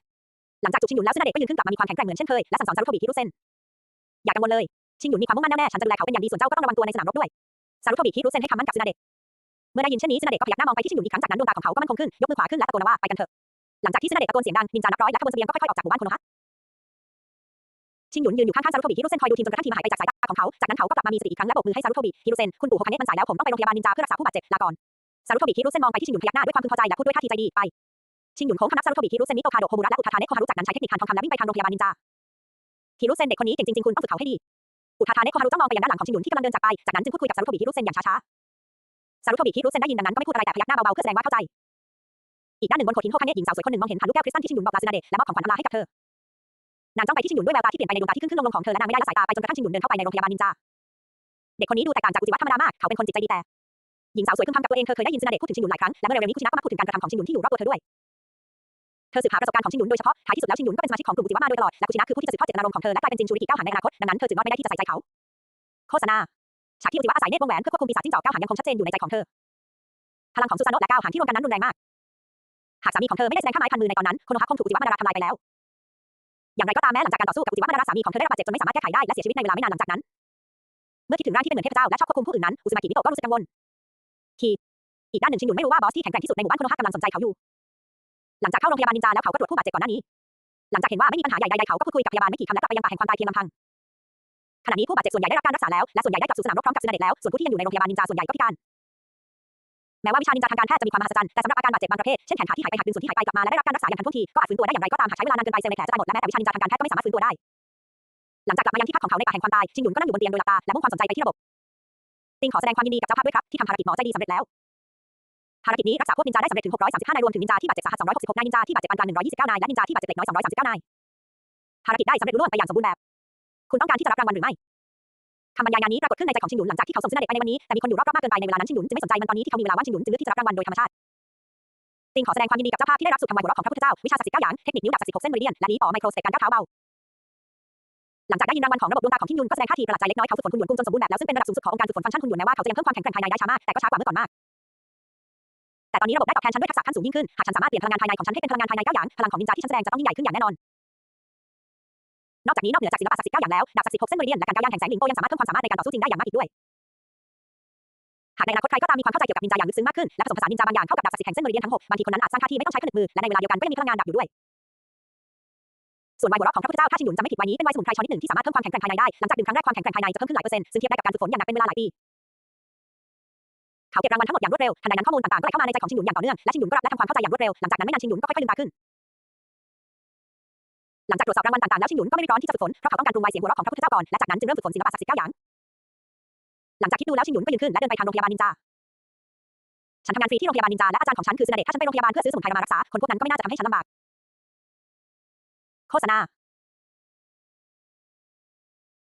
A: หลังจากจูบชิงหยุนแล้วซึนาเดะก็ยืนขึ้นกลับมามีความแข็งแกร่งเหมือนเช่นเคยและสั่งสอนซารุโทบิคิรุเซนอย่ากังวลเลยชิงหยุนมีความมุ่งมั่นแน่วแน่ฉันจะดูแลเขาเป็นอย่างดีส่วนเจ้าก็ต้องระวังตัวในสนามรบด้วยซารุโทบิคิรุเซนให้คำมั่นกับซึนาเดะเมื่อได้ยินเช่นนี้ซึนาเดะก็พยักหน้ามองไปที่ชิงหยุนอีกครั้งจากนั้นดวงตาของเขาก็มั่นคงขึ้นยกมือขวาขึ้นและตะโกนว่าไปกันเถอะหลังจากที่ซึนาเดะตะโกนเสียงดังนินจานับร้อยและขบวนเสบียงก็ค่อยๆออกจากหมู่บ้านโคโนฮะ ชิงหยุนยืนอยู่ข้างๆซารุโทบิฮิโรเซนคอยดูทีมจนกระทั่งทีมหายไปจากสายตาของเขา จากนั้นเขาก็กลับมามีสติอีกครั้งและโบกมือให้ซารุโทบิฮิโรเซนคุณปู่โฮคาเนะมันสายแล้วผมต้องไปโรงพยาบาลนินจาเพื่อรักษาผู้บาดเจ็บลาก่อนซารุโทบิฮิโรเซนมองไปที่ชิงหยุนพยักหน้าด้วยความพึงพอใจและพูดด้วยท่าทีใจดีไปชิงหยุนโค้งคณะซารุโทบิฮิโรเซนมิโตคาโดโฮมุระและอุทาทาเนะโคฮารุจากนั้นใช้เทคนิคทานทองคำและวิ่งไปทางโรงพยาบาลนินจาฮิโรเซนเด็กคนนี้เก่งจริงๆคุณต้องฝึกเขาให้ดีอุทาทาเนะโคฮารุจ้องมองไปยังด้านหลังของชิงหยุนที่กำลังเดินจากไปจากนั้นจึงพูดคุยกับซารุโทบิฮิโรเซนอย่างช้าๆซารุโทบิฮิโรเซนได้ยินดังนั้นก็ไม่พูดอะไรแต่พยักหน้าเบาๆเพื่อแสดงว่าเข้าใจอีกด้านหนึ่งบนโขดหินโฮคาเนะหญิงสาวสวยคนหนึ่งมองเห็นผ่านลูกแก้วคริสตัลที่ชิงหยุนบอกลาซึนาเดะและมอบของขวัญอำลาให้กับเธอ นางจ้องไปที่ชิงหยุนด้วยแววตาที่เปลี่ยนไปในดวงตาที่ขึ้นขึ้นลงลงของเธอและนางไม่ได้ละสายตาไปจนกระทั่งชิงหยุนเดินเข้าไปในโรงพยาบาลนินจา เด็กคนนี้ดูแตกต่างจากอุจิวะธรรมดามาก เขาเป็นคนจิตใจดีแต่ หญิงสาวสวยพึมพำกับตัวเองเธอเคยได้ยินซึนาเดะพูดถึงชิงหยุนหลายครั้ง และเมื่อเร็วๆนี้คุชินะก็มาพูดถึงการกระทำของชิงหยุนที่อยู่รอบตัวเธอด้วย เธอสืบหาประสบการณ์ของชิงหยุนโดยเฉพาะ ท้ายที่สุดแล้วชิงหยุนก็เป็นสมาชิกของกลุ่มอุจิวะมาโดยตลอด และคุชินะคือผู้ที่จะสืบทอดเจตนารมณ์ของเธอและกลายเป็นจินชูริกิก้าวหางในอนาคต ดังนั้นเธอจึงรอดไม่ได้ที่จะใส่ใจเขา โฆษณา ฉากที่อุจิวะอาศัยเนตรวงแหวนเพื่อควบคุมปีศาจจิ้งจอกก้าวหางยังคงชัดเจนอยู่ในใจของเธอ พลังของซูซานโนะและก้าวหางที่รวมกันนั้นรุนแรงมาก หากสามีของเธอไม่ได้แสดงข้าไม้พันมือในตอนนั้นโคโนฮะคงถูกอุจิวะมาดาราทำลายไปแล้ว อย่างไรก็ตามแม้หลังจากการต่อสู้กับอุจิวะมาดาราสามีของเธอได้รับบาดเจ็บจนไม่สามารถแก้ไขได้และเสียชีวิตในเวลาไม่นานหลังจากนั้น เมื่อคิดถึงร่างที่เป็นเหมือนเทพเจ้าและชอบควบคุมผู้อื่นนั้นอุซึมากิมิโตะก็รู้สึกกังวลทีอีกด้านหนึ่งชิงหยุนไม่รู้ว่าบอสที่แข็งแกร่งที่สุดในหมู่บ้านโคโนฮะกำลังสนใจเขาอยู่ หลังจากเข้าโรงพยาบาลนินจาแล้วเขาก็ตรวจผู้บาดเจ็บก่อนหน้านี้ หลังจากเห็นว่าไม่มีปัญหาใหญ่ใดๆเขาก็พูดคุยกับพยาบาลไม่กี่คำและกลับไปยังป่าแห่งความตายเพียงลำพังขณะนี้ผู้บาดเจ็บส่วนใหญ่ได้รับการรักษาแล้วและส่วนใหญ่ได้กลับสู่สนามรบพร้อมกับซึนาเดะแล้วส่วนผู้ที่ยังอยู่ในโรงพยาบาลนินจาส่วนใหญ่ก็พิการ ม้ว่าวิชานินจาทางการแพทย์จะมีความมหัศจรรย์แต่สำหรับอาการบาดเจ็บบางประเภทเช่นแขนขาที่หายไปหักดึงส่วนที่หายไปกลับมาและได้รับการรักษาอย่างทันท่วงทีก็อาจฟื้นตัวได้อย่างไรก็ตามหากใช้เวลานานเกินไปเซลล์ในแผลจะตายหมดและแม้แต่วิชานินจาทางการแพทย์ก็ไม่สามารถฟื้นตัวได้ หลังจากกลับมายังที่พักของเขาในป่าแห่งความตายชิงหยุนก็นั่งอยู่บนเตียงโดยหลับตาและมุ่งความสนใจไปที่ระบบติงขอแสดงความยินดีกับเจ้าภาพด้วยครับที่ทำภารกิจหมอใจดีสำเร็จแล้วภารกิจนี้รักษาพวกนินจาได้สำเร็จถึง 635 นายรวมถึงนินจาที่บาดเจ็บสาหัส266นายนินจาที่บาดเจ็บปานกลาง129นายและนินจาที่บาดเจ็บเล็กน้อย239นายภารกิจได้สำเร็จรุ่งเรืองไปอย่างสมบูรณ์แบบ คุณต้องการที่จะรับรางวัลหรือไม่ คำบรรยายงานนี้ปรากฏขึ้นในใจของชิงหยุนหลังจากที่เขาส่งซึนาเดะไปในวันนี้แต่มีคนอยู่รอบๆมากเกินไปในเวลานั้นชิงหยุนจึงไม่สนใจมันตอนนี้ที่เขามีเวลาว่างชิงหยุนจึงเลือกที่จะรับรางวัลโดยธรรมชาติติงขอแสดงความยินดีกับเจ้าภาพที่ได้รับสุดคำวายหัวเราะของพระพุทธเจ้าวิชาศักดิ์สิทธิ์เก้าอย่างเทคนิคนิ้วดับศักดิ์สิทธิ์หกเส้นเมริเดียนและลีป๋อไมโครสเตปการก้าวเท้าเบาหลังจากได้ยินรางวัลของระบบดวงตาของชิงหยุนก็แสดงท่าทีประหลาดใจเล็กน้อยเขาฝึกฝนคุณหยวนกุ้งจนสมบูรณ์แบบแล้วซึ่งเป็นระดับสูงสุดขององค์การฝึกฝนฟังก์ชันคุณหยวนแม้ว่าเขาจะยังเพิ่มความแข็งแกร่งภายในได้ช้ามากแต่ก็ช้ากว่าเมื่อก่อนมากแต่ตอนนี้ระบบได้ตอบแทนฉันด้วยทักษะขั้นสูงยิ่งขึ้นหากฉันสามารถเปลี่ยนพลังงานภายในของฉันให้เป็นพลังงานภายในเก้าอย่างพลังของนินจาที่ฉันแสดงจะต้องยิ่งใหญ่ขึ้นอย่างแน่นอน นอกจากนี้นอกเหนือจากศิลปะศักดิ์สิทธิ์เก้าอย่างแล้วดาบศักดิ์สิทธิ์หกเส้นเมริเดียนและการก้าวย่างแห่งแสงหลิงโกยังสามารถเพิ่มความสามารถในการต่อสู้จริงได้อย่างมากอีกด้วยหากในอนาคตใครก็ตามมีความเข้าใจเกี่ยวกับนินจาอย่างลึกซึ้งมากขึ้นและผสมผสานนินจาบางอย่างเข้ากับดาบศักดิ์สิทธิ์แห่งเส้นเมริเดียนทั้งหกบางทีคนนั้นอาจสร้างท่าที่ไม่ต้องใช้เครื่องมือและในเวลาเดียวกันก็ยังมีพลังงานดับอยู่ด้วยส่วนวน์หัวเราะของพระพุทธเจ้าถ้าชิงหยุนจำไม่ผิดวน์นี้เป็นวน์สมุนไพรชนิดหนึ่งที่สามารถเพิ่มความแข็งแกร่งภายในได้หลังจากดื่มครั้งแรกความแข็งแกร่งภายในจะเพิ่มขึ้นหลายเปอร์เซ็นต์ซึ่งเทียบได้กับการฝึกฝนอย่างหนักเป็นเวลาหลายปีเขาเก็บรางวัลทั้งหมดอย่างรวดเร็วทันใดนั้นข้อมูลต่างๆก็ไหลเข้ามาในใจของชิงหยุนอย่างต่อเนื่องและชิงหยุนก็รับและทำความเข้าใจอย่างรวดเร็วหลังจากนั้นไม่นานชิงหยุนก็ค่อยๆลืมตาขึ้น หลังจากตรวจสอบรางวัลต่างๆแล้วชิงหยุนก็ไม่รีบร้อนที่จะฝึกฝนเพราะเขาต้องการปรุงไวเสียงหัวเราะของพระพุทธเจ้าก่อนและจากนั้นจึงเริ่มฝึกฝนศิลปะศักดิ์สิทธิ์เก้าอย่าง หลังจากคิดดูแล้วชิงหยุนก็ยืนขึ้นและเดินไปทางโรงพยาบาลนินจาฉันทำงานฟรีที่โรงพยาบาลนินจาและอาจารย์ของฉันคือซึนาเดะถ้าฉันไปโรงพยาบาลเพื่อซื้อสมุนไพรมารักษาคนพวกนั้นก็ไม่น่าจะทำให้ฉันลำบากโฆษณา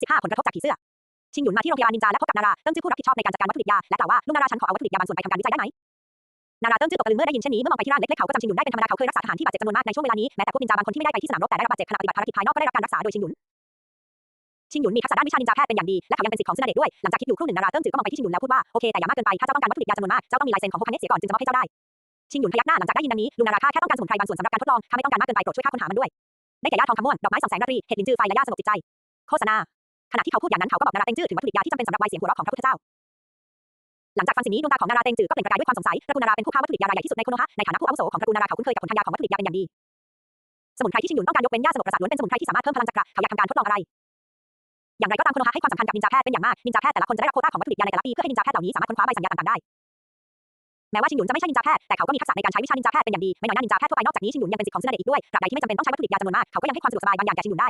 A: 15ผลกระทบจากผีเสื้อ ชิงหยุนมาที่โรงพยาบาลนินจาและพบกับนาราเติ้งจื้อผู้รับผิดชอบในการจัดการวัตถุดิบยาและกล่าวว่าลุงนาราฉันขอเอาวัตถุดิบยาบางส่วนไปทำการวิจัยได้ไหม นาราเติ้งจื้อตกตะลึงเมื่อได้ยินเช่นนี้เมื่อมองไปที่ร่างเล็กๆเขาก็จำชิงหยุนได้เป็นธรรมดาเขาเคยรักษาทหารที่บาดเจ็บจำนวนมากในช่วงเวลานี้แม้แต่พวกนินจาบางคนที่ไม่ได้ไปที่สนามรบแต่ได้รับบาดเจ็บขณะปฏิบัติภารกิจภายนอกก็ได้รับการรักษาโดยชิงหยุนชิงหยุนมีทักษะด้านวิชานินจาแพทย์เป็นอย่างดีและเขายังเป็นศิษย์ของซึนาเดะด้วยหลังจากคิดอยู่ครู่หนึ่งนาราเติ้งจือก็มองไปที่ชิงหยุนแล้วพูดว่าโอเคแต่อย่ามากเกินไปถ้าเจ้าต้องการวัตถุดิบยาจำนวนมากเจ้าต้องมีลายเซ็นของโฮคาเนะเสียก่อนจึงจะมอบให้เจ้าได้ชิงหยุนพยักหน้าหลังจากได้ยินดังนี้ลุงนาราข้าแค่ต้องการสมุนไพรบางส่วนสำหรับการทดลองถ้าไม่ต้องการมากเกินไปโปรดช่วยข้าค้นหามันด้วยได้แก่หญ้าทองคำม่วนดอกไม้สองแสงราตรีเห็ดลินจือไฟและหญ้าสงบจิตใจโฆษณาขณะที่เขาพูดอย่างนั้นเขาก็บอกนาราเต็งจือถึงวัตถุดิบยาที่จำเป็นสำหรับไวน์เสียงหัวเราะของพระพุทธเจ้า หลังจากฟังสิ่งนี้ดวงตาของนาราเต็งจือก็เปล่งประกายด้วยความสงสัยตระกูลนาราเป็นผู้ค้าวัตถุดิบยา รายใหญ่ที่สุดในโคโนฮะในฐานะผู้อาวุโสของตระกูลนาราเขาคุ้นเคยกับผลทางยาของวัตถุดิบยาเป็นอย่างดี สมุนไพรที่ชิงหยุนต้องการยกเว้นหญ้าสงบประสาทล้วนเป็นสมุนไพรที่สามารถเพิ่มพลังจักระเขาอยากทำการทดลองอะไร อย่างไรก็ตามโคโนฮะให้ความสำคัญกับนินจาแพทย์เป็นอย่างมากนินจาแพทย์แต่ละคนจะได้รับโควต้าของวัตถุดิบยาในแต่ละปีเพื่อให้นินจาแพทย์เหล่านี้สามารถค้นคว้าใบสัญญาต่างๆได้แม้ว่าชิงหยุนจะไม่ใช่นินจาแพทย์แต่เขาก็มีทักษะในการใช้วิชานินจาแพทย์เป็นอย่างดีไม่น้อยหน้านินจาแพทย์ทั่วไปนอกจากนี้ชิงหยุนยังเป็นศิษย์ของซึนาเดะอีกด้วยตราบใดที่ไม่จำเป็นต้องใช้วัตถุดิบยาจำนวนมากเขาก็ยังให้ความสะดวกสบายบางอย่างแก่ชิงหยุนได้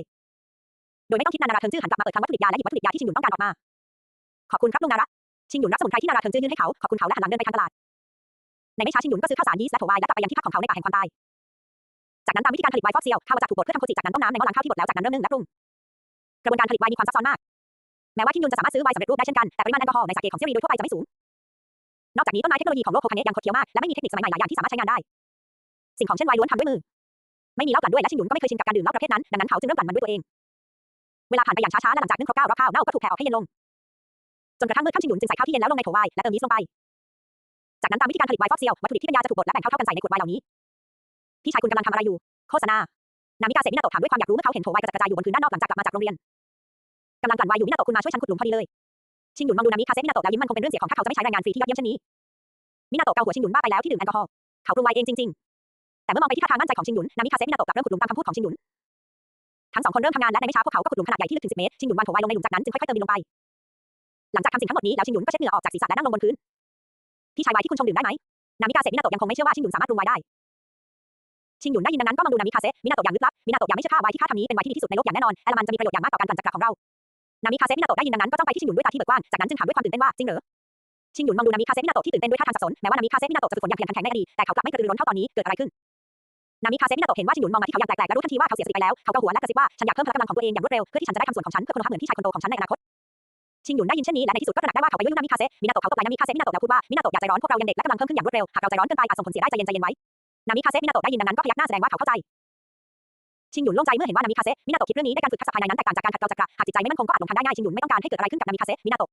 A: โดยไม่ต้องคิดนานนาราเทิงจื้อหันกลับมาเปิดคลังวัตถุดิบยาและหยิบวัตถุดิบยาที่ชิงหยุนต้องการออกมา ขอบคุณครับลุงนาระ ชิงหยุนรับสมุนไพรที่นาราเทิงจื้อยื่นให้เขาขอบคุณเขาและหันหลังเดินไปทางตลาดในไม่ช้าชิงหยุนก็ซื้อข้าวสารยีสต์และถั่ววายและกลับไปยังที่พักของเขาในป่าแห่งความตายจากนั้นตามวิธีการผลิตไวน์ฟอกเซียลข้าวจะถูกบดเพื่อทำโคจิจากนั้นต้มน้ำในหม้อล้างข้าวที่บดแล้วจากนั้นเริ่มนึ่งและปรุงกระบวนการผลิตไวน์มีความซับซ้อนมากแม้ว่าคิมยุนจะสามารถซื้อไวน์สำเร็จรูปได้เช่นกันแต่ปริมาณแอลกอฮอล์ในสาเกของเซียรีโดยทั่วไปจะไม่สูงนอกจากนี้ต้นไม้เทคโนโลยีของโลกโคคาเนะยังคดเคี้ยวมากและไม่มีเทคนิคสมัยใหม่หลายอย่างที่สามารถใช้งานได้ สิ่งของเช่นไวน์ล้วนทำด้วยมือ ไม่มีเหล้ากลั่นด้วยและชินหยุนก็ไม่เคยชินกับ จึงเริ่มกลั่นมันด้วยตัวเองเวลาผ่อย่างช้าๆและหลังจากรบเก้ารอบข้าวเน่าก็ถูกแผ่ออกให้เย็นลงจนกระทั่งมืดค่ำชินหยุนจึงใส่ข้าวที่เย็นแล้วลงในโถไวน์และเติมยีสต์ลงไป จากนั้นตามวิธีการผลิตไวน์ฟอกเซียลวัตถุดิบที่เป็นยาจะถูกบดและแบ่งเท่าๆกันใส่ในขวดไวน์เหล่านี้ พี่ชายคุณกำลังทำอะไรอยู่ โฆษณา นามิกาเซมินาโตะถามด้วยความอยากรู้เมื่อเขาเห็นโถไวน์กระจัดกระจายอยู่บนพื้นด้านนอกหลังจากกลับมาจากโรงเรียนกำลังกลั่นไวน์อยู่มินาโตะคุณมาช่วยฉันขุดหลุมพอดีเลย ชินหยุนมองดูนามิคาเซมินาโตะแล้วยิ้มมันคงเป็นเรื่องเสียของถ้าเขาจะไม่ใช้แรงงานฟรีที่ยอดเยี่ยมเช่นนี้ มินาโตะเกาหัวชินหยุนบ้าไปแล้วที่ดื่มแอลกอฮอล์เขาปรุงไวน์เองจริง ๆ แต่เมื่อมองไปที่ท่าทางมั่นใจของชินหยุนนามิคาเซมินาโตะกลับเริ่มขุดหลุมตามคำพูดของชินหยุนทั้งสองคนเริ่มทำงานและในไม่ช้าพวกเขาก็ขุดหลุมขนาดใหญ่ที่ลึกถึง10เมตรชินหยุนวางโถไวน์ลงในหลุมจากนั้นจึงค่อยๆเติมดินลงไป หลังจากทำสิ่งทั้งหมดนี้แล้วชินหยุนก็เช็ดเหงื่อออกจากศีรษะและนั่งลงบนพื้นพี่ชายไวน์ที่คุณชงดื่มได้ไหมนามิกาเซมินาโตะยังคงไม่เชื่อว่าชินหยุนสามารถปรุงไวน์ได้ชินหยุนได้ยินดังนั้นก็มองดูนามิคาเซมินาโตะอย่างลึกลับมินาโตะยังไม่เชื่อว่าไวน์ที่ข้าทำนี้เป็นไวน์ที่ดีที่สุดในโลกอย่างแน่นอนและมันจะมีประโยชน์อย่างมากต่อการกลั่นจักรของเรานามิคาเซมินาโตะได้ยินดังนั้นก็จ้องไปที่ชินหยุนด้วยตาที่เบิกกว้างจากนั้นจึงถามด้วยความตื่นเต้นว่าจริงเหรอชินหยุนมองดูนามิคาเซมินาโตะที่ตื่นเต้นด้วยท่าทางสับสนแม้ว่านามิคาเซมินาโตะจะฝึกฝนอย่างขยันขันแข็งในอดีตแต่เขากลับไม่กระตือรือร้นเท่าตอนนี้เกิดอะไรขึ้นนามิคาเซมินาโตะเห็นว่าชินหยุนมองมาที่เขาอย่างแปลกๆและรู้ทันทีว่าเขาเสียสติไปแล้ว เขากาหัวและกระซิบว่าฉันอยากเพิ่มพละกำลังของตัวเองอย่างรวดเร็วเพื่อที่ฉันจะได้ทำส่วนของฉันเพื่อคุณภาพเหมือนพี่ชายคนโตของฉันในอนาคต ชินหยุนได้ยินเช่นนี้และในที่สุดก็ตระหนักได้ว่าเขาไปยุ่งนามิคาเซมินาโตะเขาตบไหล่นามิคาเซมินาโตะแล้วพูดว่ามินาโตะอย่าใจร้อนพวกเรายังเด็กและกำลังเพิ่มขึ้นอย่างรวดเร็วหากเราใจร้อนเกินไปอาจส่งผลเสียได้ใจเย็นใจเย็นไว้นามิคาเซมินาโตะได้ยินดังนั้นก็พยักหน้าแสดงว่าเขาเข้าใจชินหยุนโล่งใจเมื่อเห็นว่านามิคาเซมินาโตะคิดเรื่องนี้ด้การฝึกทักษะภายในนั้นแตกต่างจากการขัดเกลาจักระหากจิตใจไม่มั่นคงก็อาจหลงทางได้ง่ายชินหยุนไม่ต้องการให้เกิดอะไรขึ้นกับนามิคาเซมินาโตะ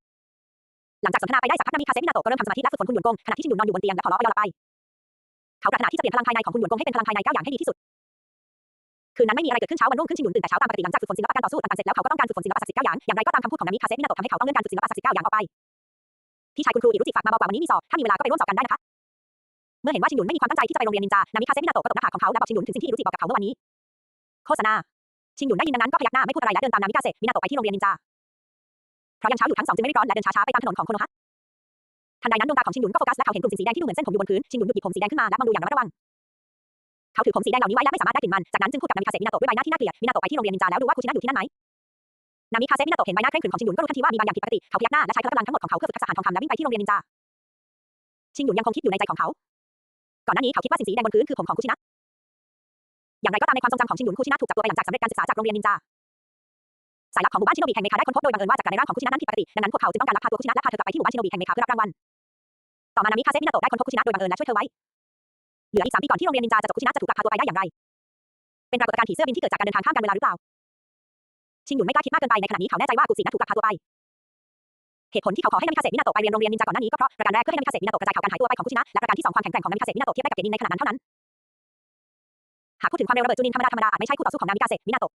A: หลังจากสนทนาไปได้สักพักนามิคาเซมินาโตะก็เริ่มทำสมาธิและฝึกฝนคุณหยวนกงขณะที่ชินหยุนนอนอยู่บนเตียงและพอล้อไปยอละไป เขาปรารถนาที่จะเปลี่ยนพลังภายในของคุณหยวนกงให้เป็นพลังภายในเก้าอย่างให้ดีที่สุด คืนนั้นไม่มีอะไรเกิดขึ้นเช้าวันรุ่งขึ้นชินหยุนตื่นแต่เช้าตามปกติหลังจากฝึกฝนศิลปะการต่อสู้ต่างๆเสร็จแล้วเขาก็ต้องการฝึกฝนศิลปะศักดิ์สิทธิ์เก้าอย่างอย่างไรก็ตามคำพูดของนามิคาเซมินาโตะทำให้เขาต้องเลื่อนการฝึกศิลปะศักดิ์สิทธิ์เก้าอย่างออกไปพี่ชายคุณครูอิรุจิฝากมาบอกว่าวันนี้มีสอบถ้ามีเวลาก็ไปร่วมสอบกันได้นะคะเมื่อเห็นว่าชินหยุนไม่มีความตั้งใจที่จะไปโรงเรียนนินจานามิคาเซมินาโตะก็ตบหน้าผากของเขาและบอกชินหยุนถึงสิ่งที่อิรุจิบอกกับเขาเมื่อวันนี้โฆษณาชินหยุนได้ยินดังนั้นก็พยักหน้าไม่พูดอะไรและเดินตามนามิคาเซมินาโตะไปที่โรงเรียนนินจาเพราะยังเช้าอยู่ทั้งสองจึงไม่รีบร้อนและเดินช้าๆไปตามถนนของโคโนฮะทันใดนั้นดวงตาของชินหยุนก็โฟกัสและเขาเห็นกลุ่มสีแดงที่ดูเหมือนเส้นผมอยู่บนพื้นชินหยุนหยุดหยิบผมสีแดงขึ้นมาและมองดูอย่างระมัดระวัง เขาถือผมสีแดงเหล่านี้ไว้และไม่สามารถได้กลิ่นมัน จากนั้นจึงพูดกับนามิคาเซมินาโตะด้วยใบหน้าที่น่าเกลียดมินาโตะไปที่โรงเรียนนินจาแล้วดูว่าคุชินะอยู่ที่นั่นไหมนามิคาเซมินาโตะเห็นใบหน้าเคร่งขรึมของชินหยุนก็รู้ทันทีว่ามีบางอย่างผิดปกติเขาพยักหน้าและใช้พลังทั้งหมดของเขาเพื่อฝึกทักษะอ่านทองคำและวิ่งไปที่โรงเรียนนินจาชินหยุนยังคงคิดอยู่ในใจของเขา ก่อนหน้านี้เขาคิดว่าสิ่งสีแดงบนพื้นคือผมของคุชินะ อย่างไรก็ตามในความทรงจำของชินหยุนคุชินะถูกจับตัวไปหลังจากสำเร็จการศึกษาจากโรงเรียนนินจาสายลับของหมู่บ้านชิโนบิแห่งเมคาได้ค้นพบโดยบังเอิญว่าจักการในร่างของคุชินะนั้นผิดปกติดังนั้นพวกเขาจึงต้องการลักพาตัวคุชินะและพาเธอกลับไปที่หมู่บ้านชิโนบิแห่งเมคาเพื่อรับรางวัลต่อมานามิคาเซมินาโตะได้ค้นพบคุชินะโดยบังเอิญและช่วยเธอไว้ เหลืออีกสามปีก่อนที่โรงเรียนนินจาจะจบคุชินะจะถูกลักพาตัวไปได้อย่างไร เป็นปรากฏการณ์ผีเสื้อบินที่เกิดจากการเดินทางข้ามกาลเวลาหรือเปล่า ชินหยุนไม่กล้าคิดมากเกินไปในขณะนี้เขาแน่ใจว่ากุศินะถูกลักพาตัวไป เหตุผลที่เขาขอให้นามิคาเซมินาโตะไปเรียนโรงเรียนนินจาก่อนหน้านี้ก็เพราะประการแรกเพื่อให้นามิคาเซมินาโตะกระจายข่าวการหายตัวไปของคุชินะและประการที่สองความแข็งแกร่งของนามิคาเซมินาโตะเทียบได้กับเกตนินในขณะนั้นเท่านั้น หากพูดถึงความเร็วระเบิดจูนินธรรมดาธรรมดาอาจไม่ใช่คู่ต่อสู้ของนามิคาเซมินาโตะ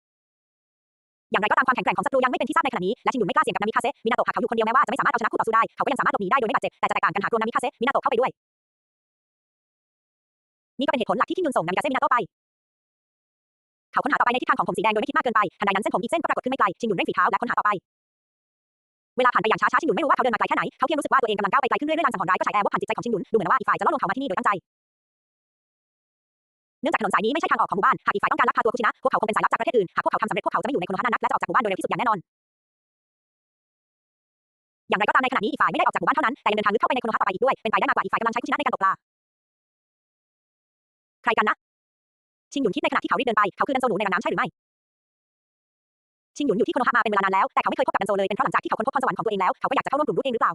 A: อย่างไรก็ตามความแข็งแกร่งของศัตรูยังไม่เป็นที่ทราบในขณะนี้และชินหยุนไม่กล้าเสี่ยงกับนามิคาเซมินาโตะหากเขาอยู่คนเดียวแม้ว่าจะไม่สามารถเอาชนะคู่ต่อสู้ได้เขาก็ยังสามารถหลบหนีได้โดยไม่บาดเจ็บแต่จะแตกต่างกันหากรวมนามิคาเซมินาโตะเข้าไปด้วย นี่ก็เป็นเหตุผลหลักที่คิมยุนส่งนามิคาเซมินาโตะไปเขาค้นหาต่อไปในทิศทางของผมสีแดงโดยไม่คิดมากเกินไปทันใดนั้นเส้นผมอีกเส้นก็ปรากฏขึ้นไม่ไกลชินหยุนเร่งฝีเท้าและค้นหาต่อไปเวลาผ่านไปอย่างช้าๆชินหยุนไม่รู้ว่าเขาเดินมาไกลแค่ไหนเขาเพียงรู้สึกว่าตัวเองกำลังก้าวไปไกลขึ้นเรื่อยๆลางสังหรณ์ร้ายก็ฉายแอบว่าผ่านจิตใจของชินหยุนดูเหมือนว่าอีกฝ่ายจะล่อลวงเขามาที่นี่โดยตั้งใจเนื่องจากถนนสายนี้ไม่ใช่ทางออกของหมู่บ้านหากอีกฝ่ายต้องการลักพาตัวคุชินะพวกเขาคงเป็นสายลับจากประเทศอื่นหากพวกเขาทำสำเร็จพวกเขาจะไม่อยู่ในคนฮะนั้นนักและจะออกจากหมู่บ้านโดยเร็วที่สุดอย่างแน่นอนอย่างไรก็ตามในขณะนี้อีกฝ่ายไม่ได้ออกจากหมู่บ้านเท่านั้นแต่ยังเดินทางลึกเข้าไปในคนฮะต่อไปอีกด้วยเป็นไปได้มากกว่าอีกฝ่ายกำลังใช้คุชินะในการตกปลา ใครกันนะ ชินหยุนคิดในขณะที่เขารีบเดินไป เขาคือดันโซหนูในน้ำใช่หรือไม่ชินหยุนอยู่ที่โคโนฮะมาเป็นเวลานานแล้วแต่เขาไม่เคยพบกับดันโซเลยเป็นเพราะหลังจากที่เขาค้นพบพรสวรรค์ของตัวเองแล้วเขาก็อยากจะเข้าร่วมกลุ่มด้วยเองหรือเปล่า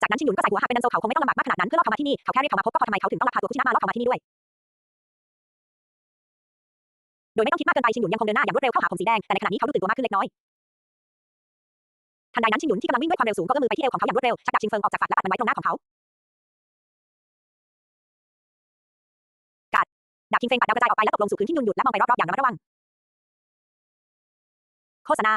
A: จากนั้นชินหยุนก็ใส่หัวหาเป็นดันโซเขาคงไม่ต้องลำบากมากขนาดนั้นเพื่อล่อเขามาที่นี่เขาแค่เรียกเขามาพบก็พอทำไมเขาถึงต้องลักพาตัวคุชินะมาล่อเขามาที่นี่ด้วย โดยไม่ต้องคิดมากเกินไปชินหยุนยังคงเดินหน้าอย่างรวดเร็วเข้าหาผมสีแดงแต่ในขณะนี้เขาดูตื่นตัวมากขึ้นเล็กน้อยทันใดนั้นชินหยุนที่กำลังวิ่งด้วยความเร็วสูงก็เอื้อมมือไปที่เอวของเขาอย่างรวดเร็วชักดาบชิงเฟิงออกจากฝักและปัดมันไว้ตรงหน้าของเขา ดดาบคิงเฟิงปัดดาวกระจายออกไปและตกลงสู่พื้นที่นุนหยุดและมองไปรอบๆอย่างระมัดระวัง โฆษณา